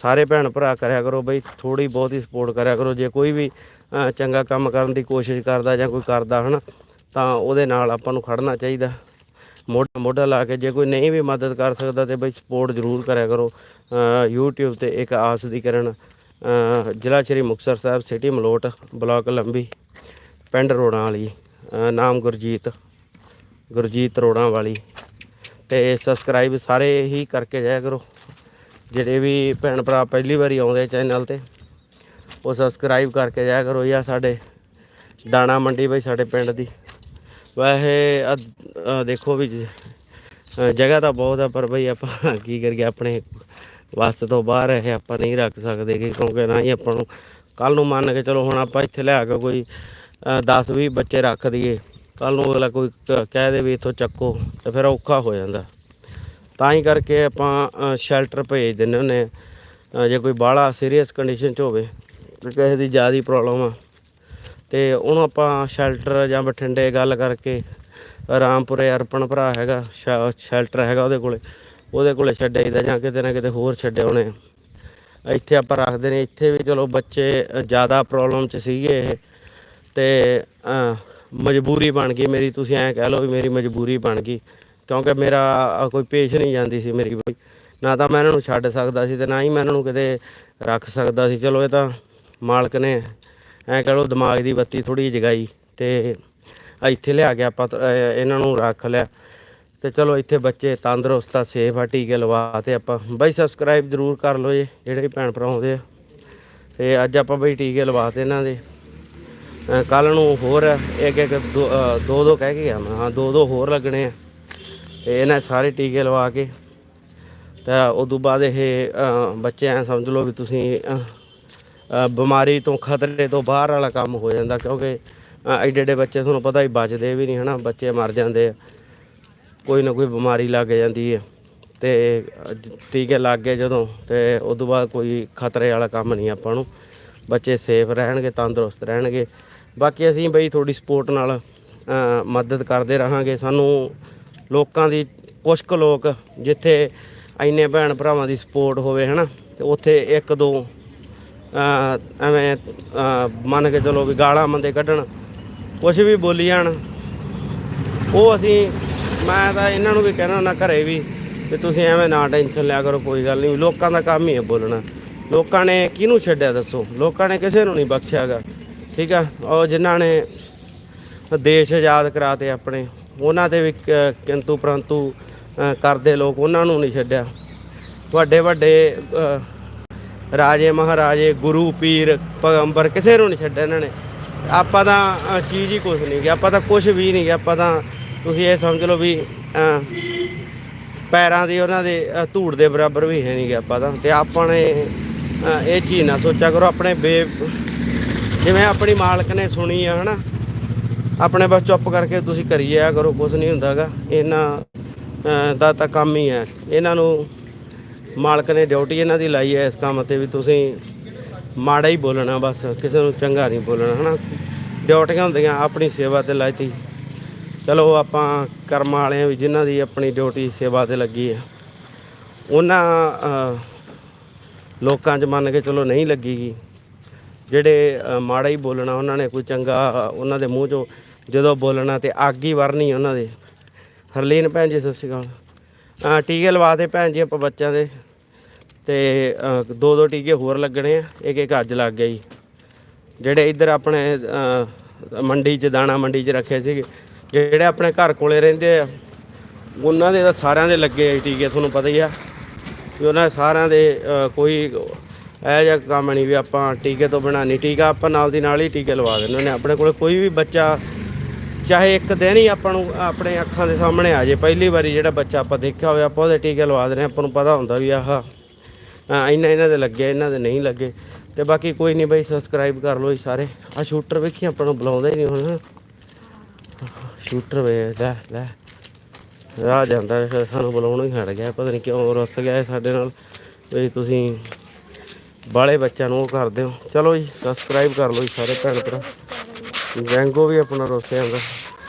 ਸਾਰੇ ਭੈਣ ਭਰਾ ਕਰਿਆ ਕਰੋ ਬਈ ਥੋੜੀ ਬਹੁਤ ਹੀ ਸਪੋਰਟ ਕਰਿਆ ਕਰੋ। ਜੇ ਕੋਈ ਵੀ ਚੰਗਾ ਕੰਮ ਕਰਨ ਦੀ ਕੋਸ਼ਿਸ਼ ਕਰਦਾ ਜਾਂ ਕੋਈ ਕਰਦਾ ਹਨ ਤਾਂ ਉਹਦੇ ਨਾਲ ਆਪਾਂ ਨੂੰ ਖੜਨਾ ਚਾਹੀਦਾ। ਮੋਢਾ ਮੋਢਾ ਲਾ ਕੇ ਜੇ ਕੋਈ ਨਹੀਂ ਵੀ ਮਦਦ ਕਰ ਸਕਦਾ ਤੇ ਬਈ ਸਪੋਰਟ ਜ਼ਰੂਰ ਕਰਿਆ ਕਰੋ। ਅ, YouTube ਤੇ ਇੱਕ ਆਸ ਦੀ ਕਰਨ ਜ਼ਿਲ੍ਹਾ ਸ਼੍ਰੀ ਮੁਕਤਸਰ ਸਾਹਿਬ ਸਿਟੀ ਮਲੋਟ ਬਲਾਕ ਲੰਬੀ ਪਿੰਡ ਰੋੜਾਂ ਵਾਲੀ ਨਾਮ ਗੁਰਜੀਤ। ਗੁਰਜੀਤ ਰੋੜਾਂ ਵਾਲੀ। ਤੇ ਸਬਸਕ੍ਰਾਈਬ ਸਾਰੇ ਹੀ ਕਰਕੇ ਜਾਇਆ ਕਰੋ। ਜਿਹੜੇ ਵੀ ਭੈਣ ਭਰਾ ਪਹਿਲੀ ਵਾਰੀ ਆਉਂਦੇ ਚੈਨਲ ਤੇ, ਉਹ ਸਬਸਕ੍ਰਾਈਬ ਕਰਕੇ ਜਾਇਆ ਕਰੋ ਜਾਂ ਸਾਡੇ ਦਾਣਾ ਮੰਡੀ ਬਈ, ਸਾਡੇ ਪਿੰਡ ਦੀ। ਵੈਸੇ ਦੇਖੋ ਵੀ ਜਗ੍ਹਾ ਤਾਂ ਬਹੁਤ ਆ, ਪਰ ਬਈ ਆਪਾਂ ਕੀ ਕਰੀਏ, ਆਪਣੇ ਵੱਸ ਤੋਂ ਬਾਹਰ ਇਹ ਆਪਾਂ ਨਹੀਂ ਰੱਖ ਸਕਦੇ ਕਿ ਕਿਉਂਕਿ ਨਾ ਹੀ ਆਪਾਂ ਨੂੰ ਕੱਲ ਨੂੰ ਮੰਨ ਕੇ ਚਲੋ ਹੁਣ ਆਪਾਂ ਇੱਥੇ ਲਿਆ ਕੇ ਕੋਈ 10 20 ਬੱਚੇ ਰੱਖ ਦਈਏ। ਕੱਲ ਨੂੰ ਅਗਲਾ ਕੋਈ ਕ- ਕਹਿ ਦੇ ਵੀ ਇੱਥੋਂ ਚੱਕੋ ਤੇ ਫਿਰ ਔਖਾ ਹੋ ਜਾਂਦਾ। ਤਾਂ ਹੀ ਕਰਕੇ ਆਪਾਂ ਸ਼ੈਲਟਰ ਭੇਜ ਦਿੰਦੇ ਹੁੰਦੇ ਹਾਂ। ਜੇ ਕੋਈ ਬਾਹਲਾ ਸੀਰੀਅਸ ਕੰਡੀਸ਼ਨ 'ਚ ਹੋਵੇ ਤੇ ਕਿਸੇ ਦੀ ਜ਼ਿਆਦਾ ਪ੍ਰੋਬਲਮ ਆ। ਤੇ ਉਹਨੂੰ ਆਪਾਂ ਸ਼ੈਲਟਰ ਜਾਂ ਬਠਿੰਡੇ ਗੱਲ ਕਰਕੇ ਰਾਮਪੁਰੇ ਅਰਪਣ ਭਰਾ ਹੈਗਾ ਸ਼ੈਲਟਰ ਹੈਗਾ ਉਹਦੇ ਕੋਲੇ ਉਹਦੇ ਕੋਲੇ ਛੱਡਿਆਈਦਾ ਜਾਂ ਕਿਤੇ ਨਾ ਕਿਤੇ ਹੋਰ ਛੱਡੇ ਹੋਣੇ ਇੱਥੇ ਆਪਾਂ ਰੱਖਦੇ ਨੇ, ਇੱਥੇ ਵੀ ਚਲੋ ਬੱਚੇ ਜ਼ਿਆਦਾ ਪ੍ਰੋਬਲਮ 'ਚ ਸੀਗੇ ਇਹ। ਤੇ ਮਜਬੂਰੀ ਬਣ ਗਈ ਮੇਰੀ, ਤੁਸੀਂ ਐਂ ਕਹਿ ਲਓ ਵੀ ਮੇਰੀ ਮਜਬੂਰੀ ਬਣ ਗਈ, ਕਿਉਂਕਿ ਮੇਰਾ ਕੋਈ ਪੇਸ਼ ਨਹੀਂ ਜਾਂਦੀ ਸੀ ਮੇਰੀ ਕੋਈ। ਨਾ ਤਾਂ ਮੈਂ ਇਹਨਾਂ ਨੂੰ ਛੱਡ ਸਕਦਾ ਸੀ ਤੇ ਨਾ ਹੀ ਮੈਂ ਇਹਨਾਂ ਨੂੰ ਕਿਤੇ ਰੱਖ ਸਕਦਾ ਸੀ। ਚਲੋ ਇਹ ਤਾਂ ਮਾਲਕ ਨੇ ਐਂ ਕਹਿ ਲਓ ਦਿਮਾਗ ਦੀ ਬੱਤੀ ਥੋੜੀ ਜਗਾਈ ਤੇ ਇੱਥੇ ਲਿਆ ਕੇ ਆਪਾਂ ਇਹਨਾਂ ਨੂੰ ਰੱਖ ਲਿਆ। ਤੇ ਚਲੋ ਇੱਥੇ ਬੱਚੇ ਤੰਦਰੁਸਤ ਆ ਸੇਫ ਆ, ਟੀਕੇ ਲਵਾ ਤੇ ਆਪਾਂ ਬਾਈ ਸਬਸਕ੍ਰਾਈਬ ਜ਼ਰੂਰ ਕਰ ਲਓ ਜੀ, ਜਿਹੜੇ ਵੀ ਭੈਣ ਭਰਾ ਆਉਂਦੇ ਆ। ਤੇ ਅੱਜ ਆਪਾਂ ਬਈ ਟੀਕੇ ਲਵਾ ਤੇ ਇਹਨਾਂ ਦੇ। ਕੱਲ ਨੂੰ ਹੋਰ ਇੱਕ ਇੱਕ ਦੋ ਦੋ ਦੋ ਕਹਿ ਕੇ ਗਿਆ ਮੈਂ, ਹਾਂ, ਦੋ ਦੋ ਹੋਰ ਲੱਗਣੇ ਆ। ਤੇ ਇਹਨਾਂ ਸਾਰੇ ਟੀਕੇ ਲਵਾ ਕੇ, ਤਾਂ ਉਦੋਂ ਬਾਅਦ ਇਹ ਬੱਚੇ ਐ ਸਮਝ ਲਓ ਵੀ ਤੁਸੀਂ ਬਿਮਾਰੀ ਤੋਂ ਖਤਰੇ ਤੋਂ ਬਾਹਰ ਵਾਲਾ ਕੰਮ ਹੋ ਜਾਂਦਾ, ਕਿਉਂਕਿ ਐਡੇ ਐਡੇ ਬੱਚੇ ਤੁਹਾਨੂੰ ਪਤਾ ਹੀ ਬਚਦੇ ਵੀ ਨਹੀਂ, ਹਨਾ, ਬੱਚੇ ਮਰ ਜਾਂਦੇ ਆ। ਕੋਈ ਨਾ ਕੋਈ ਬਿਮਾਰੀ ਲੱਗ ਜਾਂਦੀ ਹੈ ਤੇ ਟੀਕੇ ਲੱਗ ਗਏ ਜਦੋਂ, ਤੇ ਤੋਂ ਬਾਅਦ ਕੋਈ ਖਤਰੇ ਵਾਲਾ ਕੰਮ ਨਹੀਂ ਆਪਾਂ ਨੂੰ। ਬੱਚੇ ਸੇਫ ਰਹਿਣਗੇ, ਤੰਦਰੁਸਤ ਰਹਿਣਗੇ। ਬਾਕੀ ਅਸੀਂ ਬਈ ਤੁਹਾਡੀ ਸਪੋਰਟ ਨਾਲ ਮਦਦ ਕਰਦੇ ਰਹਾਂਗੇ। ਸਾਨੂੰ ਲੋਕਾਂ ਦੀ, ਕੁਛ ਕੁ ਲੋਕ ਜਿੱਥੇ ਇੰਨੇ ਭੈਣ ਭਰਾਵਾਂ ਦੀ ਸਪੋਰਟ ਹੋਵੇ, ਹਨਾ, ਤੇ ਉੱਥੇ ਇੱਕ ਦੋ ਐਵੇਂ ਮੰਨ ਕੇ ਚਲੋ ਵੀ ਗਾਲਾਂ ਮੰਦੇ ਕੱਢਣ ਕੁਝ ਵੀ ਬੋਲੀ ਜਾਣ। ਉਹ ਅਸੀਂ, ਮੈਂ ਤਾਂ ਇਹਨਾਂ ਨੂੰ ਵੀ ਕਹਿਣਾ ਨਾ ਘਰੇ ਵੀ ਕਿ ਤੁਸੀਂ ਐਵੇਂ ਨਾ ਟੈਨਸ਼ਨ ਲਿਆ ਕਰੋ, ਕੋਈ ਗੱਲ ਨਹੀਂ। ਲੋਕਾਂ ਦਾ ਕੰਮ ਹੀ ਹੈ ਬੋਲਣਾ। ਲੋਕਾਂ ਨੇ ਕਿਹਨੂੰ ਛੱਡਿਆ ਦੱਸੋ? ਲੋਕਾਂ ਨੇ ਕਿਸੇ ਨੂੰ ਨਹੀਂ ਬਖਸ਼ਿਆਗਾ ਠੀਕ ਆ? ਉਹ ਜਿਨ੍ਹਾਂ ਨੇ ਦੇਸ਼ ਆਜ਼ਾਦ ਕਰਾਤੇ ਆਪਣੇ, ਉਹਨਾਂ ਦੇ ਵੀ ਕਿੰਤੂ ਪਰੰਤੂ ਕਰਦੇ ਲੋਕ ਉਹਨਾਂ ਨੂੰ ਨਹੀਂ ਛੱਡਿਆ। ਵੱਡੇ ਵੱਡੇ ਰਾਜੇ ਮਹਾਰਾਜੇ, ਗੁਰੂ ਪੀਰ, ਪੈਗੰਬਰ ਕਿਸੇ ਨੂੰ ਨਹੀਂ ਛੱਡਿਆ ਇਹਨਾਂ ਨੇ। ਆਪਾਂ ਤਾਂ ਚੀਜ਼ ਹੀ ਕੁਝ ਨਹੀਂ ਗਿਆ ਆਪਾਂ ਤਾਂ ਕੁਝ ਵੀ ਨਹੀਂ ਗਿਆ ਆਪਾਂ ਤਾਂ, ਤੁਸੀਂ ਇਹ ਸਮਝ ਲਓ ਵੀ ਪੈਰਾਂ ਦੀ ਉਹਨਾਂ ਦੇ ਧੂੜ ਦੇ ਬਰਾਬਰ ਵੀ ਹੈ ਨਹੀਂ ਗਿਆ ਆਪਾਂ ਤਾਂ। ਤੇ ਆਪਾਂ ਨੇ ਇਹ ਚੀਜ਼ ਨਾ ਸੋਚਿਆ ਕਰੋ। ਆਪਣੇ ਬੇ ਜਿਵੇਂ ਆਪਣੀ ਮਾਲਕ ਨੇ ਸੁਣੀ ਆ, ਹਨਾ? ਆਪਣੇ ਬਸ ਚੁੱਪ ਕਰਕੇ ਤੁਸੀਂ ਕਰੀ ਜਾਇਆ ਕਰੋ ਕੁਝ ਨਹੀਂ ਹੁੰਦਾਗਾ। ਇਹਨਾਂ ਦਾ ਤਾਂ ਕੰਮ ਹੀ ਹੈ ਇਹਨਾਂ ਨੂੰ ਮਾਲਕ ਨੇ ਡਿਊਟੀ ਇਹਨਾਂ ਦੀ ਲਾਈ ਹੈ ਇਸ ਕੰਮ ਤੇ ਵੀ ਤੁਸੀਂ ਮਾੜਾ ਹੀ ਬੋਲਣਾ ਬਸ, ਕਿਸੇ ਨੂੰ ਚੰਗਾ ਨਹੀਂ ਬੋਲਣਾ, ਹਨਾ? ਡਿਊਟੀਆਂ ਹੁੰਦੀਆਂ, ਆਪਣੀ ਸੇਵਾ ਤੇ ਲਾਈਤੀ ਚਲੋ, ਆਪਾਂ ਕਰਮਾਂ ਵਾਲੇ ਆ ਵੀ ਜਿਨ੍ਹਾਂ ਦੀ ਆਪਣੀ ਡਿਊਟੀ ਸੇਵਾ ਤੇ ਲੱਗੀ ਹੈ ਉਹਨਾਂ ਲੋਕਾਂ 'ਚ ਮੰਨ ਕੇ ਚਲੋ ਨਹੀਂ ਲੱਗੀਗੀ। ਜਿਹੜੇ ਮਾੜਾ ਹੀ ਬੋਲਣਾ ਉਹਨਾਂ ਨੇ, ਕੋਈ ਚੰਗਾ ਉਹਨਾਂ ਦੇ ਮੂੰਹ 'ਚੋਂ ਜਦੋਂ ਬੋਲਣਾ ਤੇ ਅੱਗ ਹੀ ਵਰਨੀ ਉਹਨਾਂ ਦੇ। ਹਰਲੀਨ ਭੈਣ ਜੀ, ਸਤਿ ਸ਼੍ਰੀ ਅਕਾਲ। ਟੀਕੇ ਲਵਾ ਦੇ ਭੈਣ ਜੀ ਆਪਾਂ ਬੱਚਿਆਂ ਦੇ। ਤੇ ਦੋ ਦੋ ਟੀਕੇ ਹੋਰ ਲੱਗਣੇ ਆ, ਇੱਕ ਇੱਕ ਅੱਜ ਲੱਗ ਗਿਆ ਜੀ। ਜਿਹੜੇ ਇੱਧਰ ਆਪਣੇ ਮੰਡੀ 'ਚ, ਦਾਣਾ ਮੰਡੀ 'ਚ ਰੱਖੇ ਸੀਗੇ। ਜਿਹੜੇ ਆਪਣੇ ਘਰ ਕੋਲੇ ਰਹਿੰਦੇ ਆ, ਉਹਨਾਂ ਦੇ ਤਾਂ ਸਾਰਿਆਂ ਦੇ ਲੱਗੇ ਆ ਟੀਕੇ, ਤੁਹਾਨੂੰ ਪਤਾ ਹੀ ਆ। ਵੀ ਉਹਨਾਂ ਸਾਰਿਆਂ ਦੇ ਕੋਈ ਇਹ ਜਿਹਾ ਕੰਮ ਨਹੀਂ ਵੀ ਆਪਾਂ ਟੀਕੇ ਤੋਂ ਬਿਨਾਂ ਟੀਕਾ ਆਪਾਂ ਨਾਲ ਦੀ ਨਾਲ ਹੀ ਟੀਕੇ ਲਵਾ ਦਿੰਦੇ ਨੇ ਆਪਣੇ ਕੋਲ ਕੋਈ ਵੀ ਬੱਚਾ ਚਾਹੇ ਇੱਕ ਦਿਨ ਹੀ ਆਪਾਂ ਨੂੰ ਆਪਣੇ ਅੱਖਾਂ ਦੇ ਸਾਹਮਣੇ ਆ ਜੇ। ਪਹਿਲੀ ਵਾਰੀ ਜਿਹੜਾ ਬੱਚਾ ਆਪਾਂ ਦੇਖਿਆ ਹੋਵੇ ਆਪਾਂ ਉਹਦੇ ਟੀਕੇ ਲਵਾ ਦਿੰਦੇ ਹਾਂ। ਆਪਾਂ ਨੂੰ ਪਤਾ ਹੁੰਦਾ ਵੀ ਆਹ ਅ, ਇਹਨਾਂ ਇਹਨਾਂ ਦੇ ਲੱਗੇ ਇਹਨਾਂ ਦੇ ਨਹੀਂ ਲੱਗੇ। ਤੇ ਬਾਕੀ ਕੋਈ ਨਹੀਂ ਬਈ ਸਬਸਕ੍ਰਾਈਬ ਕਰ ਲਓ ਜੀ ਸਾਰੇ। ਆ ਸ਼ੂਟਰ ਵੇਖੀ ਆਪਾਂ ਨੂੰ ਬੁਲਾਉਂਦਾ ਹੀ ਨਹੀਂ ਹੁਣ। ਸ਼ੂਟਰ ਵੇ ਲੈ ਲੈ। ਰਾਹ ਜਾਂਦਾ ਫਿਰ ਸਾਨੂੰ ਬੁਲਾਉਣਾ ਹੀ ਹਟ ਗਿਆ। ਪਤਾ ਨਹੀਂ ਕਿਉਂ ਰੁੱਸ ਗਿਆ ਸਾਡੇ ਨਾਲ। ਵੀ ਤੁਸੀਂ ਬਾਲੇ ਬੱਚਿਆਂ ਨੂੰ ਉਹ ਕਰਦੇ ਹੋ। ਚਲੋ ਜੀ ਸਬਸਕ੍ਰਾਈਬ ਕਰ ਲਓ ਜੀ ਸਾਰੇ ਭੈਣ ਭਰਾ। ਜੈਂਗੋ ਵੀ ਆਪਣਾ ਰੁੱਸ ਜਾਂਦਾ